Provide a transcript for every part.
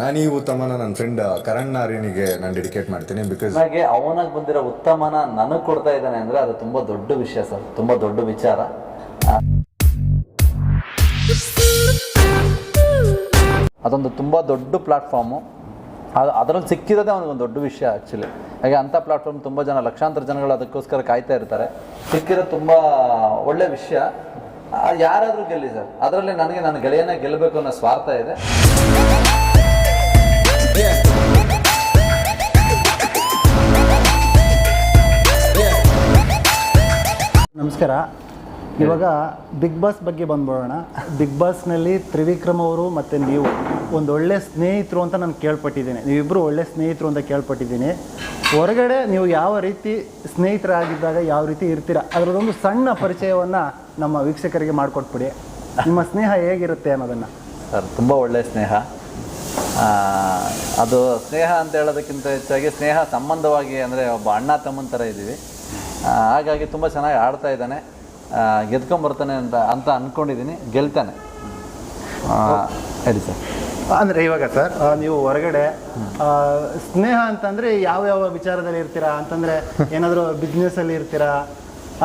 ನಾನು ಈ ಉತ್ತಮನ ನನ್ನ ಫ್ರೆಂಡ್ ಕರಣ್ ನಾರಿನಿಗೆ ನಾನು ಡೆಡಿಕೇಟ್ ಮಾಡ್ತೀನಿ ಬಿಕಾಸ್ ನನಗೆ ಅವನಾಗಿ ಬಂದಿರೋ ಉತ್ತಮನ ನನಗೆ ಕೊಡ್ತಾ ಇದ್ದಾನೆ ಅಂದರೆ ಅದು ತುಂಬ ದೊಡ್ಡ ವಿಷಯ ಸರ್, ತುಂಬ ದೊಡ್ಡ ವಿಚಾರ. ಅದೊಂದು ತುಂಬ ದೊಡ್ಡ ಪ್ಲಾಟ್ಫಾರ್ಮು ಅದು ಅದರಲ್ಲಿ ಸಿಕ್ಕಿರೋದೇ ಒಂದು ದೊಡ್ಡ ವಿಷಯ ಆ್ಯಕ್ಚುಲಿ ಹಾಗೆ ಅಂಥ ಪ್ಲಾಟ್ಫಾರ್ಮ್ ತುಂಬ ಜನ, ಲಕ್ಷಾಂತರ ಜನಗಳು ಅದಕ್ಕೋಸ್ಕರ ಕಾಯ್ತಾ ಇರ್ತಾರೆ. ಸಿಕ್ಕಿರೋದು ತುಂಬ ಒಳ್ಳೆ ವಿಷಯ. ಯಾರಾದರೂ ಗೆಲ್ಲಿ ಸರ್, ಅದರಲ್ಲಿ ನನಗೆ ನನ್ನ ಗೆಳೆಯನೇ ಗೆಲ್ಲಬೇಕು ಅನ್ನೋ ಸ್ವಾರ್ಥ ಇದೆ. ನಮಸ್ಕಾರ. ಇವಾಗ ಬಿಗ್ ಬಾಸ್ ಬಗ್ಗೆ ಬಂದ್ಬಿಡೋಣ. ಬಿಗ್ ಬಾಸ್ನಲ್ಲಿ ತ್ರಿವಿಕ್ರಮ್ ಅವರು ಮತ್ತು ನೀವು ಒಂದು ಒಳ್ಳೆ ಸ್ನೇಹಿತರು ಅಂತ ನಾನು ಕೇಳ್ಪಟ್ಟಿದ್ದೀನಿ. ನೀವಿಬ್ಬರು ಒಳ್ಳೆ ಸ್ನೇಹಿತರು ಅಂತ ಕೇಳ್ಪಟ್ಟಿದ್ದೀನಿ. ಹೊರಗಡೆ ನೀವು ಯಾವ ರೀತಿ ಸ್ನೇಹಿತರಾಗಿದ್ದಾಗ ಯಾವ ರೀತಿ ಇರ್ತೀರಾ? ಅದರದೊಂದು ಸಣ್ಣ ಪರಿಚಯವನ್ನು ನಮ್ಮ ವೀಕ್ಷಕರಿಗೆ ಮಾಡಿಕೊಟ್ಬಿಡಿ. ನಿಮ್ಮ ಸ್ನೇಹ ಹೇಗಿರುತ್ತೆ ಅನ್ನೋದನ್ನು. ಸರ್, ತುಂಬ ಒಳ್ಳೆಯ ಸ್ನೇಹ. ಅದು ಸ್ನೇಹ ಅಂತ ಹೇಳೋದಕ್ಕಿಂತ ಹೆಚ್ಚಾಗಿ ಸ್ನೇಹ ಸಂಬಂಧವಾಗಿ ಅಂದರೆ ಒಬ್ಬ ಅಣ್ಣ ತಮ್ಮನ ಥರ ಇದ್ದೀವಿ. ಹಾಗಾಗಿ ತುಂಬ ಚೆನ್ನಾಗಿ ಆಡ್ತಾ ಇದ್ದಾನೆ. ಗೆದ್ಕೊಂಬರ್ತಾನೆ ಅಂತ ಅಂತ ಅಂದ್ಕೊಂಡಿದ್ದೀನಿ ಗೆಲ್ತಾನೆ. ಹೇಳಿ ಸರ್. ಅಂದರೆ ಇವಾಗ ಸರ್ ನೀವು ಹೊರಗಡೆ ಸ್ನೇಹ ಅಂತಂದರೆ ಯಾವ ಯಾವ ವಿಚಾರದಲ್ಲಿ ಇರ್ತೀರಾ? ಅಂತಂದರೆ ಏನಾದರೂ ಬಿಸ್ನೆಸ್ಸಲ್ಲಿ ಇರ್ತೀರಾ?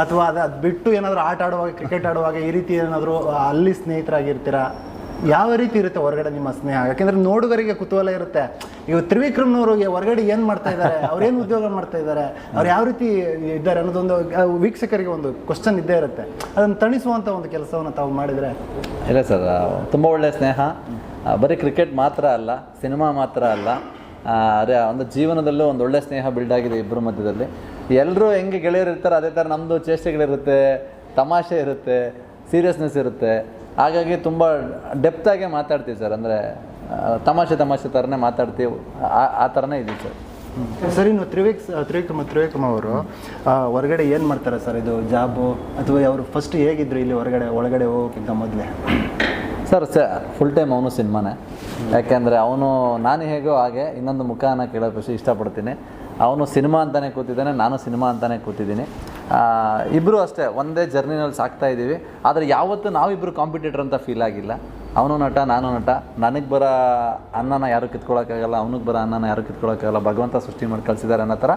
ಅಥವಾ ಅದು ಅದು ಬಿಟ್ಟು ಏನಾದರೂ ಆಟ ಆಡುವಾಗ ಕ್ರಿಕೆಟ್ ಆಡುವಾಗ ಈ ರೀತಿ ಏನಾದರೂ ಅಲ್ಲಿ ಸ್ನೇಹಿತರಾಗಿರ್ತೀರಾ? ಯಾವ ರೀತಿ ಇರುತ್ತೆ ಹೊರಗಡೆ ನಿಮ್ಮ ಸ್ನೇಹ? ಯಾಕೆಂದ್ರೆ ನೋಡುಗರಿಗೆ ಕುತೂಹಲ ಇರುತ್ತೆ. ಈಗ ತ್ರಿವಿಕ್ರಮ್ನವರು ಹೊರಗಡೆ ಏನು ಮಾಡ್ತಾ ಇದ್ದಾರೆ ಅವ್ರೇನು ಉದ್ಯೋಗ ಮಾಡ್ತಾ ಇದ್ದಾರೆ ಅವ್ರು ಯಾವ ರೀತಿ ಇದ್ದಾರೆ ಅನ್ನೋದೊಂದು ವೀಕ್ಷಕರಿಗೆ ಒಂದು ಕ್ವಶನ್ ಇದ್ದೇ ಇರುತ್ತೆ. ಅದನ್ನು ತಣಿಸುವಂಥ ಒಂದು ಕೆಲಸವನ್ನು ತಾವು ಮಾಡಿದರೆ? ಇಲ್ಲ ಸರ್ ತುಂಬ ಒಳ್ಳೆಯ ಸ್ನೇಹ. ಬರೀ ಕ್ರಿಕೆಟ್ ಮಾತ್ರ ಅಲ್ಲ ಸಿನಿಮಾ ಮಾತ್ರ ಅಲ್ಲ. ಅದೇ ಒಂದು ಜೀವನದಲ್ಲೂ ಒಂದು ಒಳ್ಳೆ ಸ್ನೇಹ ಬಿಲ್ಡ್ ಆಗಿದೆ ಇಬ್ಬರ ಮಧ್ಯದಲ್ಲಿ. ಎಲ್ಲರೂ ಹೆಂಗೆ ಗೆಳೆಯರು ಇರ್ತಾರೆ ಅದೇ ಥರ ನಮ್ಮದು ಚೇಷ್ಟೆಗಳಿರುತ್ತೆ, ತಮಾಷೆ ಇರುತ್ತೆ ಸೀರಿಯಸ್ನೆಸ್ ಇರುತ್ತೆ. ಹಾಗಾಗಿ ತುಂಬ ಡೆಪ್ತಾಗೆ ಮಾತಾಡ್ತೀವಿ ಸರ್. ಅಂದರೆ ತಮಾಷೆ ತಮಾಷೆ ಥರನೇ ಮಾತಾಡ್ತೀವಿ. ಆ- ಆ ಥರನೇ ಇದೆ ಸರ್. ಸರ್ ಇನ್ನು ತ್ರಿವೇಕ್ ತ್ರಿವಿಕ್ರಮ ತ್ರಿವಿಕ್ರಮ ಅವರು ಹೊರಗಡೆ ಏನು ಮಾಡ್ತಾರೆ ಸರ್ ಇದು ಜಾಬು? ಅಥವಾ ಅವರು ಫಸ್ಟ್ ಹೇಗಿದ್ರು ಇಲ್ಲಿ ಹೊರಗಡೆ ಒಳಗಡೆ ಹೋಗೋಕ್ಕಿಂತ ಮೊದಲೇ? ಸರ್ ಸ ಫುಲ್ ಟೈಮ್ ಅವನು ಸಿನಿಮಾನೇ. ಯಾಕೆಂದರೆ ಅವನು ನಾನು ಹೇಗೋ ಹಾಗೆ ಇನ್ನೊಂದು ಮುಖಾನ ಕೇಳೋಕೆ ಇಷ್ಟಪಡ್ತೀನಿ. ಅವನು ಸಿನಿಮಾ ಅಂತಲೇ ಕೂತಿದ್ದಾನೆ ನಾನು ಸಿನಿಮಾ ಅಂತಲೇ ಕೂತಿದ್ದೀನಿ. ಇಬ್ಬರು ಅಷ್ಟೇ, ಒಂದೇ ಜರ್ನಿನಲ್ಲಿ ಸಾಕ್ತಾ ಇದ್ದೀವಿ. ಆದರೆ ಯಾವತ್ತೂ ನಾವಿಬ್ಬರು ಕಾಂಪಿಟೇಟರ್ ಅಂತ ಫೀಲ್ ಆಗಿಲ್ಲ. ಅವನು ನಟ, ನಾನು ನಟ. ನನಗೆ ಬರೋ ಅನ್ನನ ಯಾರು ಕಿತ್ಕೊಳ್ಳೋಕ್ಕಾಗಲ್ಲ ಅವನಿಗೆ ಬರೋ ಅನ್ನನ ಯಾರು ಕಿತ್ಕೊಳ್ಳೋಕ್ಕಾಗಲ್ಲ ಭಗವಂತ ಸೃಷ್ಟಿ ಮಾಡಿ ಕಳಿಸಿದ್ದಾರೆ ಅನ್ನೋ ಥರ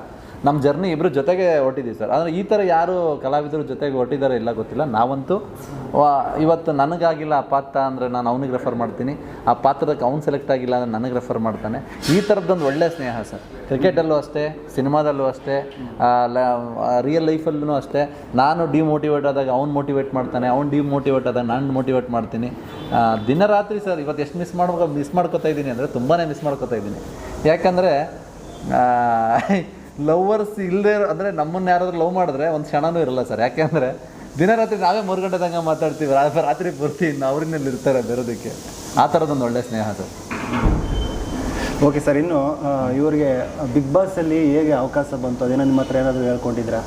ನಮ್ಮ ಜರ್ನಿ ಇಬ್ಬರು ಜೊತೆಗೆ ಹೊಟ್ಟಿದ್ದೀವಿ ಸರ್. ಆದರೆ ಈ ಥರ ಯಾರು ಕಲಾವಿದರು ಜೊತೆಗೆ ಹೊಟ್ಟಿದ್ದಾರೆ ಇಲ್ಲ ಗೊತ್ತಿಲ್ಲ. ನಾವಂತೂ ಇವತ್ತು ನನಗಾಗಿಲ್ಲ ಆ ಪಾತ್ರ ಅಂದರೆ ನಾನು ಅವನಿಗೆ ರೆಫರ್ ಮಾಡ್ತೀನಿ. ಆ ಪಾತ್ರಕ್ಕೆ ಅವ್ನು ಸೆಲೆಕ್ಟ್ ಆಗಿಲ್ಲ ಅಂದರೆ ನನಗೆ ರೆಫರ್ ಮಾಡ್ತಾನೆ. ಈ ಥರದ್ದೊಂದು ಒಳ್ಳೆಯ ಸ್ನೇಹ ಸರ್. ಕ್ರಿಕೆಟಲ್ಲೂ ಅಷ್ಟೇ, ಸಿನಿಮಾದಲ್ಲೂ ಅಷ್ಟೇ ರಿಯಲ್ ಲೈಫಲ್ಲೂ ಅಷ್ಟೇ. ನಾನು ಡಿಮೋಟಿವೇಟ್ ಆದಾಗ ಅವ್ನು ಮೋಟಿವೇಟ್ ಮಾಡ್ತಾನೆ, ಅವ್ನು ಡಿಮೋಟಿವೇಟ್ ಆದಾಗ ನಾನು ಮೋಟಿವೇಟ್ ಮಾಡ್ತೀನಿ. ದಿನ ರಾತ್ರಿ ಸರ್, ಇವತ್ತು ಎಷ್ಟು ಮಿಸ್ ಮಾಡ್ಬೇಕು ಮಿಸ್ ಮಾಡ್ಕೋತಾ ಇದ್ದೀನಿ ಅಂದರೆ ತುಂಬಾ ಮಿಸ್ ಮಾಡ್ಕೋತಾ ಇದ್ದೀನಿ ಯಾಕಂದರೆ ಲವ್ವರ್ಸ್ ಇಲ್ಲದೆ ಅಂದರೆ ನಮ್ಮನ್ನು ಯಾರಾದರೂ ಲವ್ ಮಾಡಿದ್ರೆ ಒಂದು ಕ್ಷಣನೂ ಇರಲ್ಲ ಸರ್. ಯಾಕೆಂದರೆ ದಿನ ರಾತ್ರಿ ನಾವೇ ಮೂರು ಗಂಟೆ ತನಕ ಮಾತಾಡ್ತೀವಿ ರಾತ್ರಿ ಪೂರ್ತಿ ಇನ್ನು ಅವ್ರಿನಲ್ಲಿ ಇರ್ತಾರೆ ಬೇರೋದಕ್ಕೆ. ಆ ಥರದೊಂದು ಒಳ್ಳೆ ಸ್ನೇಹ ಸರ್. ಓಕೆ ಸರ್ ಇನ್ನು ಇವರಿಗೆ ಬಿಗ್ ಬಾಸಲ್ಲಿ ಹೇಗೆ ಅವಕಾಶ ಬಂತು? ಅದೇನೋ ನಿಮ್ಮ ಹತ್ರ ಏನಾದರೂ ಹೇಳ್ಕೊಂಡಿದ್ರಾ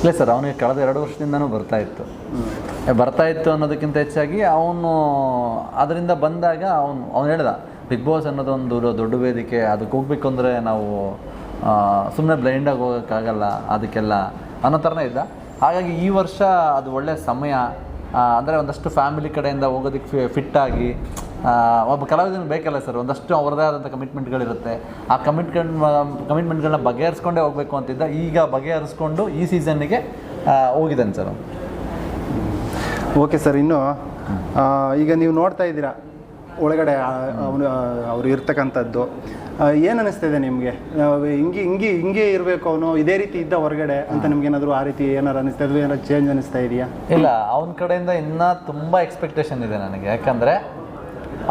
ಇಲ್ಲ ಸರ್ ಅವನಿಗೆ ಕಳೆದ ಎರಡು ವರ್ಷದಿಂದನೂ ಬರ್ತಾ ಇತ್ತು. ಬರ್ತಾ ಇತ್ತು ಅನ್ನೋದಕ್ಕಿಂತ ಹೆಚ್ಚಾಗಿ ಅವನು ಅದರಿಂದ ಬಂದಾಗ ಅವನು ಅವ್ನು ಹೇಳ್ದ ಬಿಗ್ ಬಾಸ್ ಅನ್ನೋದೊಂದು ದೊಡ್ಡ ವೇದಿಕೆ ಅದಕ್ಕೆ ಹೋಗ್ಬೇಕು ಅಂದರೆ ನಾವು ಸುಮ್ಮನೆ ಬ್ಲೈಂಡಾಗಿ ಹೋಗೋಕ್ಕಾಗಲ್ಲ ಅದಕ್ಕೆಲ್ಲ ಅನ್ನೋ ಥರನೇ ಇದ್ದ. ಹಾಗಾಗಿ ಈ ವರ್ಷ ಅದು ಒಳ್ಳೆಯ ಸಮಯ. ಅಂದರೆ ಒಂದಷ್ಟು ಫ್ಯಾಮಿಲಿ ಕಡೆಯಿಂದ ಹೋಗೋದಕ್ಕೆ ಫಿಟ್ ಆಗಿ ಆ, ಒಬ್ಬ ಕಲಾವಿದನ ಬೇಕಲ್ಲ ಸರ್ ಒಂದಷ್ಟು ಅವ್ರದ್ದೇ ಆದಂಥ ಕಮಿಟ್ಮೆಂಟ್ಗಳಿರುತ್ತೆ ಆ ಕಮಿಟ್ಮೆಂಟ್ ಕಮಿಟ್ಮೆಂಟ್ಗಳನ್ನ ಬಗೆಹರಿಸ್ಕೊಂಡೇ ಹೋಗಬೇಕು ಅಂತಿದ್ದ. ಈಗ ಬಗೆಹರಿಸ್ಕೊಂಡು ಈ ಸೀಸನ್ನಿಗೆ ಹೋಗಿದ್ದಾನೆ ಸರ್ ಓಕೆ ಸರ್ ಇನ್ನು ಈಗ ನೀವು ನೋಡ್ತಾ ಇದ್ದೀರಾ ಒಳಗಡೆ ಅವನು ಅವ್ರು ಇರ್ತಕ್ಕಂಥದ್ದು. ಏನು ಅನಿಸ್ತಿದೆ ನಿಮಗೆ? ಹಿಂಗೆ ಹಿಂಗೆ ಹಿಂಗೆ ಇರಬೇಕು ಅವನು ಇದೇ ರೀತಿ ಇದ್ದ ಹೊರಗಡೆ ಅಂತ ನಿಮ್ಗೆ ಏನಾದರೂ ಆ ರೀತಿ ಏನಾರು ಅನಿಸ್ತಾ ಇದ್ವಿ ಏನಾದ್ರು ಚೇಂಜ್ ಅನಿಸ್ತಾ ಇದೆಯಾ? ಇಲ್ಲ ಅವನ ಕಡೆಯಿಂದ ಇನ್ನೂ ತುಂಬ ಎಕ್ಸ್ಪೆಕ್ಟೇಷನ್ ಇದೆ ನನಗೆ. ಯಾಕಂದರೆ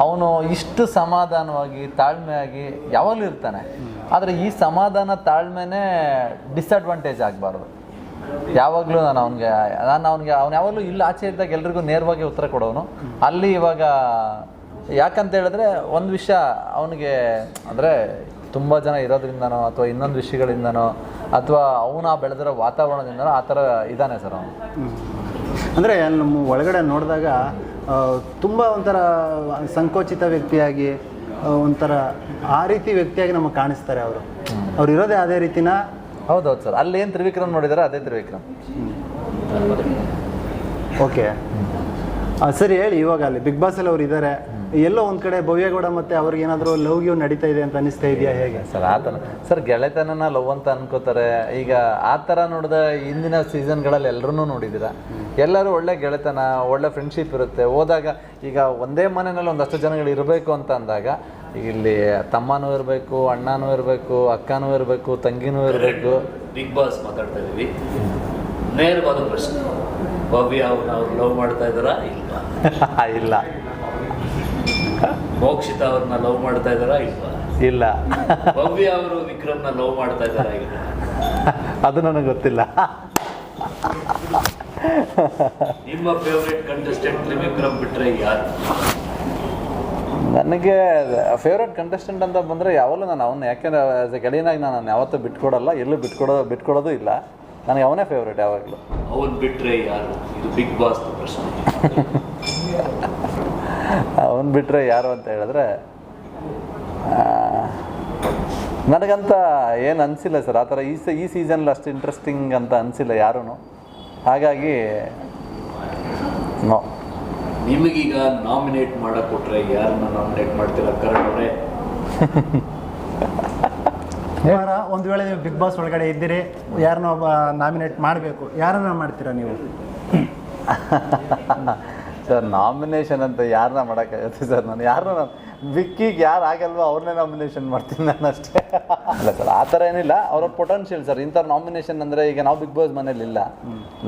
ಅವನು ಇಷ್ಟು ಸಮಾಧಾನವಾಗಿ ತಾಳ್ಮೆಯಾಗಿ ಯಾವಾಗಲೂ ಇರ್ತಾನೆ. ಆದರೆ ಈ ಸಮಾಧಾನ ತಾಳ್ಮೆನೇ ಡಿಸ್ಅಡ್ವಾಂಟೇಜ್ ಆಗಬಾರ್ದು. ಯಾವಾಗಲೂ ನಾನು ಅವನಿಗೆ ನಾನು ಅವನಿಗೆ ಅವ್ನು ಯಾವಾಗಲೂ ಇಲ್ಲಿ ಆಚೆ ಇದ್ದಾಗ ಎಲ್ರಿಗೂ ನೇರವಾಗಿ ಉತ್ತರ ಕೊಡೋನು. ಅಲ್ಲಿ ಇವಾಗ ಯಾಕಂತ ಹೇಳಿದ್ರೆ ಒಂದು ವಿಷಯ ಅವನಿಗೆ ಅಂದರೆ ತುಂಬ ಜನ ಇರೋದ್ರಿಂದನೋ ಅಥವಾ ಇನ್ನೊಂದು ವಿಷಯಗಳಿಂದನೋ ಅಥವಾ ಅವನ ಬೆಳೆದಿರೋ ವಾತಾವರಣದಿಂದನೋ ಆ ಥರ ಇದ್ದಾನೆ ಸರ್ ಅವನು. ಅಂದರೆ ನಮ್ಮ ಒಳಗಡೆ ನೋಡಿದಾಗ ತುಂಬ ಒಂಥರ ಸಂಕೋಚಿತ ವ್ಯಕ್ತಿಯಾಗಿ ಒಂಥರ ಆ ರೀತಿ ವ್ಯಕ್ತಿಯಾಗಿ ನಮಗೆ ಕಾಣಿಸ್ತಾರೆ ಅವರು. ಅವ್ರು ಇರೋದೇ ಅದೇ ರೀತಿನ ಹೌದೌದು ಸರ್. ಅಲ್ಲಿ ಏನು ತ್ರಿವಿಕ್ರಮ್ ನೋಡಿದಾರೆ ಅದೇ ತ್ರಿವಿಕ್ರಮ್. ಓಕೆ. ಸರಿ ಹೇಳಿ ಇವಾಗ ಅಲ್ಲಿ ಬಿಗ್ ಬಾಸಲ್ಲಿ ಅವ್ರು ಇದ್ದಾರೆ ಎಲ್ಲೋ ಒಂದ್ ಕಡೆ ಭವ್ಯಗೌಡ ಮತ್ತೆ ಅವ್ರಿಗೆ ಏನಾದ್ರು ಲವ್ ಗಿವ್ ನಡೀತಾ ಇದೆ ಅಂತ ಅನಿಸ್ತಾ ಇದೆಯಾ ಹೇಗೆ? ಸರ್ ಆ ಥರ ಸರ್ ಗೆಳೆತನನ ಲವ್ ಅಂತ ಅನ್ಕೋತಾರೆ. ಈಗ ಆ ಥರ ನೋಡಿದ ಹಿಂದಿನ ಸೀಸನ್ಗಳಲ್ಲಿ ಎಲ್ಲರೂ ನೋಡಿದ್ದೀರಾ? ಎಲ್ಲರೂ ಒಳ್ಳೆ ಗೆಳೆತನ ಒಳ್ಳೆ ಫ್ರೆಂಡ್ಶಿಪ್ ಇರುತ್ತೆ. ಹೋದಾಗ ಈಗ ಒಂದೇ ಮನೆಯಲ್ಲಿ ಒಂದಷ್ಟು ಜನಗಳು ಇರಬೇಕು ಅಂತ ಅಂದಾಗ ಇಲ್ಲಿ ತಮ್ಮನೂ ಇರಬೇಕು ಅಣ್ಣನೂ ಇರಬೇಕು ಅಕ್ಕನೂ ಇರಬೇಕು ತಂಗಿನೂ ಇರಬೇಕು. ಬಿಗ್ ಬಾಸ್ ಮಾತಾಡ್ತಾ ಇದೀವಿ ನೇರವಾದ ಪ್ರಶ್ನೆ. ಭವ್ಯ ಅವ್ರನ್ನ ಅವ್ರು ಲವ್ ಮಾಡ್ತಾ ಇದ್ದಾರಾ? ಇಲ್ಲ. ಇಲ್ಲ. ಮೋಕ್ಷಿತ ಅವ್ರನ್ನ ಲವ್ ಮಾಡ್ತಾ ಇದ್ದಾರಾ ಇಲ್ವಾ? ಇಲ್ಲ. ಭವ್ಯ ಅವರು ವಿಕ್ರಮ್ನ ಲವ್ ಮಾಡ್ತಾ ಇದ್ದಾರಾ ಇಲ್ವಾ ಅದು ನನಗೆ ಗೊತ್ತಿಲ್ಲ. ನಿಮ್ಮ ಫೇವ್ರೆಟ್ ಕಂಟೆಸ್ಟೆಂಟ್ ವಿಕ್ರಮ್ ಬಿಟ್ರೆ ಯಾರು? ನನಗೆ ಫೇವ್ರೆಟ್ ಕಂಟೆಸ್ಟೆಂಟ್ ಅಂತ ಬಂದರೆ ಯಾವಾಗಲೂ ನಾನು ಅವನ್ನ ಯಾಕೆಂದ್ರೆ ಆಸ್ ಎ ಗಡಿನಾಗಿ ನಾನು ಯಾವತ್ತೂ ಬಿಟ್ಕೊಡಲ್ಲ ಎಲ್ಲೂ ಬಿಟ್ಕೊಡೋ ಬಿಟ್ಕೊಡೋದು ಇಲ್ಲ. ನನಗೆ ಅವನೇ ಫೇವ್ರೇಟ್ ಯಾವಾಗಲೂ. ಅವನು ಬಿಟ್ಟರೆ ಯಾರು? ಇದು ಬಿಗ್ ಬಾಸ್ ಪ್ರಶ್ನೆ. ಅವನು ಬಿಟ್ಟರೆ ಯಾರು ಅಂತ ಹೇಳಿದ್ರೆ ನನಗಂತ ಏನು ಅನಿಸಿಲ್ಲ ಸರ್. ಆ ಥರ ಈ ಸ ಈ ಸೀಸನ್ಲಿ ಅಷ್ಟು ಇಂಟ್ರೆಸ್ಟಿಂಗ್ ಅಂತ ಅನಿಸಿಲ್ಲ ಯಾರೂ ಹಾಗಾಗಿ ನೋ. ನಿಮಗೀಗ ನಾಮಿನೇಟ್ ಮಾಡಕ್ಕೆ ಕೊಟ್ರೆ ಯಾರನ್ನ ನಾಮಿನೇಟ್ ಮಾಡ್ತೀರಾ? ಕರಣ್ ಅವರೇ. ಒಂದು ಒಂದ್ ವೇಳೆ ನೀವು ಬಿಗ್ ಬಾಸ್ ಒಳಗಡೆ ಇದ್ದೀರಿ ಯಾರನ್ನ ಒಬ್ಬ ನಾಮಿನೇಟ್ ಮಾಡಬೇಕು ಯಾರನ್ನ ಮಾಡ್ತೀರಾ ನೀವು? ಸರ್ ನಾಮಿನೇಷನ್ ಅಂತ ಯಾರನ್ನ ಮಾಡೋಕ್ಕಾಗತ್ತೆ ಸರ್ ನಾನು? ಯಾರನ್ನ ವಿಕ್ಕಿಗೆ ಯಾರು ಆಗಲ್ವೋ ಅವ್ರನ್ನೇ ನಾಮಿನೇಷನ್ ಮಾಡ್ತೀನಿ ನಾನು ಅಷ್ಟೇ. ಅಲ್ಲ ಸರ್ ಆ ಥರ ಏನಿಲ್ಲ. ಅವ್ರ ಪೊಟೆನ್ಷಿಯಲ್ ಸರ್ ಇಂಥ ನಾಮಿನೇಷನ್ ಅಂದರೆ ಈಗ ನಾವು ಬಿಗ್ ಬಾಸ್ ಮನೇಲಿ ಇಲ್ಲ.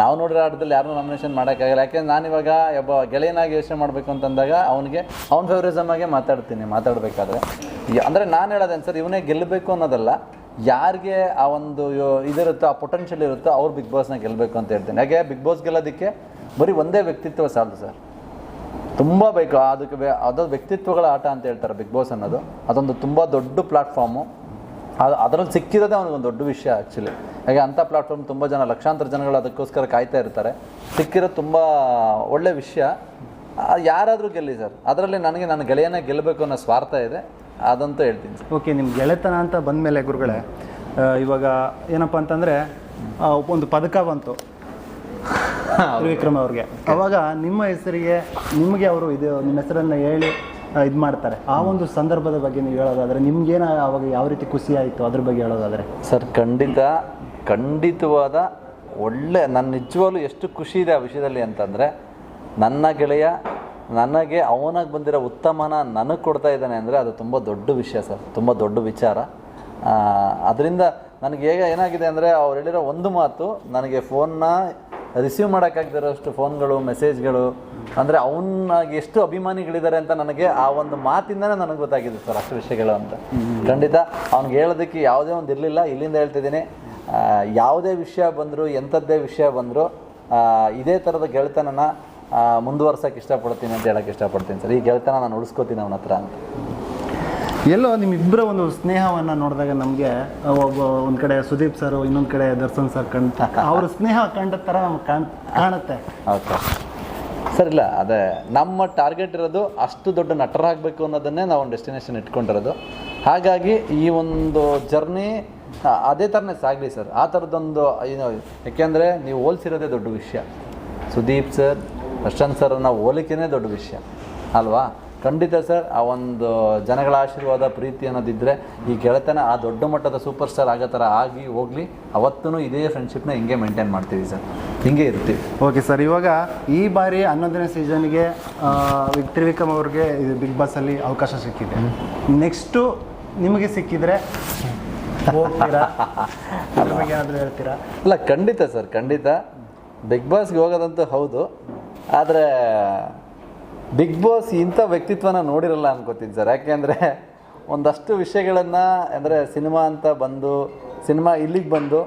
ನಾವು ನೋಡಿರೋ ಆಟದಲ್ಲಿ ಯಾರನ್ನೂ ನಾಮಿನೇಷನ್ ಮಾಡೋಕ್ಕಾಗಲ್ಲ. ಯಾಕೆಂದ್ರೆ ನಾನಿವಾಗ ಒಬ್ಬ ಗೆಳೆಯನಾಗಿ ಯೋಚನೆ ಮಾಡಬೇಕು ಅಂತಂದಾಗ ಅವನಿಗೆ ಅವ್ನ ಫೇವ್ರಿಸಮ್ ಆಗೇ ಮಾತಾಡ್ತೀನಿ ಮಾತಾಡಬೇಕಾದ್ರೆ. ಅಂದರೆ ನಾನು ಹೇಳೋದೇನು ಸರ್ ಇವನೇ ಗೆಲ್ಲಬೇಕು ಅನ್ನೋದಲ್ಲ ಯಾರಿಗೆ ಆ ಒಂದು ಇದಿರುತ್ತೋ ಆ ಪೊಟೆನ್ಷಿಯಲ್ ಇರುತ್ತೋ ಅವ್ರು ಬಿಗ್ ಬಾಸ್ನ ಗೆಲ್ಲಬೇಕು ಅಂತ ಹೇಳ್ತೀನಿ. ಹಾಗೆ ಬಿಗ್ ಬಾಸ್ ಗೆಲ್ಲೋದಕ್ಕೆ ಬರೀ ಒಂದೇ ವ್ಯಕ್ತಿತ್ವ ಸಾಲದು ಸರ್. ತುಂಬ ಬೇಕು. ಅದಕ್ಕೆ ಅದು ವ್ಯಕ್ತಿತ್ವಗಳ ಆಟ ಅಂತ ಹೇಳ್ತಾರೆ ಬಿಗ್ ಬಾಸ್ ಅನ್ನೋದು. ಅದೊಂದು ತುಂಬ ದೊಡ್ಡ ಪ್ಲಾಟ್ಫಾರ್ಮು ಅದು ಅದರಲ್ಲಿ ಸಿಕ್ಕಿರೋದೇ ಒಂದು ದೊಡ್ಡ ವಿಷಯ ಆ್ಯಕ್ಚುಲಿ ಹಾಗೆ ಅಂಥ ಪ್ಲಾಟ್ಫಾರ್ಮ್ ತುಂಬ ಜನ ಲಕ್ಷಾಂತರ ಜನಗಳು ಅದಕ್ಕೋಸ್ಕರ ಕಾಯ್ತಾ ಇರ್ತಾರೆ. ಸಿಕ್ಕಿರೋದು ತುಂಬ ಒಳ್ಳೆ ವಿಷಯ. ಯಾರಾದರೂ ಗೆಲ್ಲಿ ಸರ್. ಅದರಲ್ಲಿ ನನಗೆ ನನ್ನ ಗೆಳೆಯನೇ ಗೆಲ್ಲಬೇಕು ಅನ್ನೋ ಸ್ವಾರ್ಥ ಇದೆ. ಅದಂತೂ ಹೇಳ್ತೀನಿ ಓಕೆ ನಿಮ್ಮ ಗೆಳೆತನ ಅಂತ ಬಂದಮೇಲೆ ಗುರುಗಳೇ ಆ, ಇವಾಗ ಏನಪ್ಪ ಅಂತಂದರೆ ಒಂದು ಪದಕ ಬಂತು. ತ್ರಿವಿಕ್ರಮ್ ಅವ್ರಿಗೆ. ಅವಾಗ ನಿಮ್ಮ ಹೆಸರಿಗೆ ನಿಮಗೆ ಅವರು ಇದು ನಿಮ್ಮ ಹೆಸರನ್ನು ಹೇಳಿ ಇದು ಮಾಡ್ತಾರೆ. ಆ ಒಂದು ಸಂದರ್ಭದ ಬಗ್ಗೆ ನೀವು ಹೇಳೋದಾದರೆ ನಿಮ್ಗೇನ ಅವಾಗ ಯಾವ ರೀತಿ ಖುಷಿ ಆಯಿತು ಅದ್ರ ಬಗ್ಗೆ ಹೇಳೋದಾದರೆ? ಸರ್ ಖಂಡಿತ ಖಂಡಿತವಾದ ಒಳ್ಳೆ ನನ್ನ ನಿಜವಾಗ್ಲೂ ಎಷ್ಟು ಖುಷಿ ಇದೆ ಆ ವಿಷಯದಲ್ಲಿ ಅಂತಂದರೆ ನನ್ನ ಗೆಳೆಯ ನನಗೆ ಅವನಾಗಿ ಬಂದಿರೋ ಉತ್ತಮನ ನನಗೆ ಕೊಡ್ತಾ ಇದ್ದಾನೆ ಅಂದರೆ ಅದು ತುಂಬ ದೊಡ್ಡ ವಿಷಯ ಸರ್. ತುಂಬ ದೊಡ್ಡ ವಿಚಾರ. ಅದರಿಂದ ನನಗೆ ಹೇಗೆ ಏನಾಗಿದೆ ಅಂದರೆ ಅವ್ರು ಹೇಳಿರೋ ಒಂದು ಮಾತು ನನಗೆ ಫೋನ್ನ ರಿಸೀವ್ ಮಾಡೋಕ್ಕಾಗದಿರೋಷ್ಟು ಫೋನ್ಗಳು ಮೆಸೇಜ್ಗಳು ಅಂದರೆ ಅವನಾಗಿ ಎಷ್ಟು ಅಭಿಮಾನಿಗಳಿದ್ದಾರೆ ಅಂತ ನನಗೆ ಆ ಒಂದು ಮಾತಿಂದನೇ ನನಗೆ ಗೊತ್ತಾಗಿದೆ ಸರ್ ಅಷ್ಟು ವಿಷಯಗಳು ಅಂತ. ಖಂಡಿತ ಅವ್ನಿಗೆ ಹೇಳೋದಕ್ಕೆ ಯಾವುದೇ ಒಂದು ಇರಲಿಲ್ಲ ಇಲ್ಲಿಂದ ಹೇಳ್ತಿದ್ದೀನಿ. ಯಾವುದೇ ವಿಷಯ ಬಂದರೂ ಎಂಥದ್ದೇ ವಿಷಯ ಬಂದರೂ ಇದೇ ಥರದ ಗೆಳೆತನನ ಮುಂದುವರ್ಸೋಕೆ ಇಷ್ಟಪಡ್ತೀನಿ ಅಂತ ಹೇಳೋಕ್ಕೆ ಇಷ್ಟಪಡ್ತೀನಿ ಸರ್. ಈ ಗೆಳೆತನ ನಾನು ಉಳಿಸ್ಕೋತೀನಿ ಅವನ ಹತ್ರ ಅಂತ. ಎಲ್ಲೋ ನಿಮ್ಮಿಬ್ಬರ ಒಂದು ಸ್ನೇಹವನ್ನು ನೋಡಿದಾಗ ನಮಗೆ ಒಬ್ಬ ಒಂದು ಕಡೆ ಸುದೀಪ್ ಸರ್, ಇನ್ನೊಂದು ಕಡೆ ದರ್ಶನ್ ಸರ್ ಕಂಡ ಅವ್ರ ಸ್ನೇಹ ಕಂಡ ಥರ ನಮ್ಗೆ ಕಾಣ್, ಕಾಣುತ್ತೆ. Okay sir. ಇಲ್ಲ, ಅದೇ, ನಮ್ಮ ಟಾರ್ಗೆಟ್ ಇರೋದು ಅಷ್ಟು ದೊಡ್ಡ ನಟರಾಗಬೇಕು ಅನ್ನೋದನ್ನೇ ನಾವು ಒಂದು ಡೆಸ್ಟಿನೇಷನ್ ಇಟ್ಕೊಂಡಿರೋದು. ಹಾಗಾಗಿ ಈ ಒಂದು ಜರ್ನಿ ಅದೇ ಥರನೇ ಸಾಗಲಿ ಸರ್. ಆ ಥರದ್ದೊಂದು ಏನು, ಯಾಕೆಂದರೆ ನೀವು ಹೋಲ್ಸಿರೋದೇ ದೊಡ್ಡ ವಿಷಯ. ಸುದೀಪ್ ಸರ್, ದರ್ಶನ್ ಸರ್ನ ಹೋಲಿಕೆನೇ ದೊಡ್ಡ ವಿಷಯ. ಅಲ್ವಾ? ಖಂಡಿತ ಸರ್ ಆ ಒಂದು ಜನಗಳ ಆಶೀರ್ವಾದ ಪ್ರೀತಿ ಅನ್ನೋದಿದ್ದರೆ ಈ ಗೆಳೆತನ ಆ ದೊಡ್ಡ ಮಟ್ಟದ ಸೂಪರ್ ಸ್ಟಾರ್ ಆಗೋ ಥರ ಆಗಿ ಹೋಗಲಿ. ಅವತ್ತೂ ಇದೇ ಫ್ರೆಂಡ್ಶಿಪ್ನ ಹಿಂಗೆ ಮೇಂಟೈನ್ ಮಾಡ್ತೀವಿ ಸರ್. ಹಿಂಗೆ ಇರ್ತೀವಿ ಓಕೆ ಸರ್ ಇವಾಗ ಈ ಬಾರಿ ಹನ್ನೊಂದನೇ ಸೀಸನ್ಗೆ ತ್ರಿವಿಕ್ರಮ್ ಅವ್ರಿಗೆ ಇದು ಬಿಗ್ ಬಾಸಲ್ಲಿ ಅವಕಾಶ ಸಿಕ್ಕಿದೆ. ನೆಕ್ಸ್ಟು ನಿಮಗೆ ಸಿಕ್ಕಿದ್ರೆ ಹೇಳ್ತೀರಾ? ಅಲ್ಲ ಖಂಡಿತ ಸರ್ ಖಂಡಿತ. ಬಿಗ್ ಬಾಸ್ಗೆ ಹೋಗೋದಂತೂ ಹೌದು. ಆದರೆ ಬಿಗ್ ಬಾಸ್ ಇಂಥ ವ್ಯಕ್ತಿತ್ವನ ನೋಡಿರಲ್ಲ ಅನ್ಕೋತೀನಿ ಸರ್. ಯಾಕೆಂದರೆ ಒಂದಷ್ಟು ವಿಷಯಗಳನ್ನು ಅಂದರೆ ಸಿನಿಮಾ ಅಂತ ಬಂದು ಸಿನಿಮಾ ಇಲ್ಲಿಗೆ ಬಂದು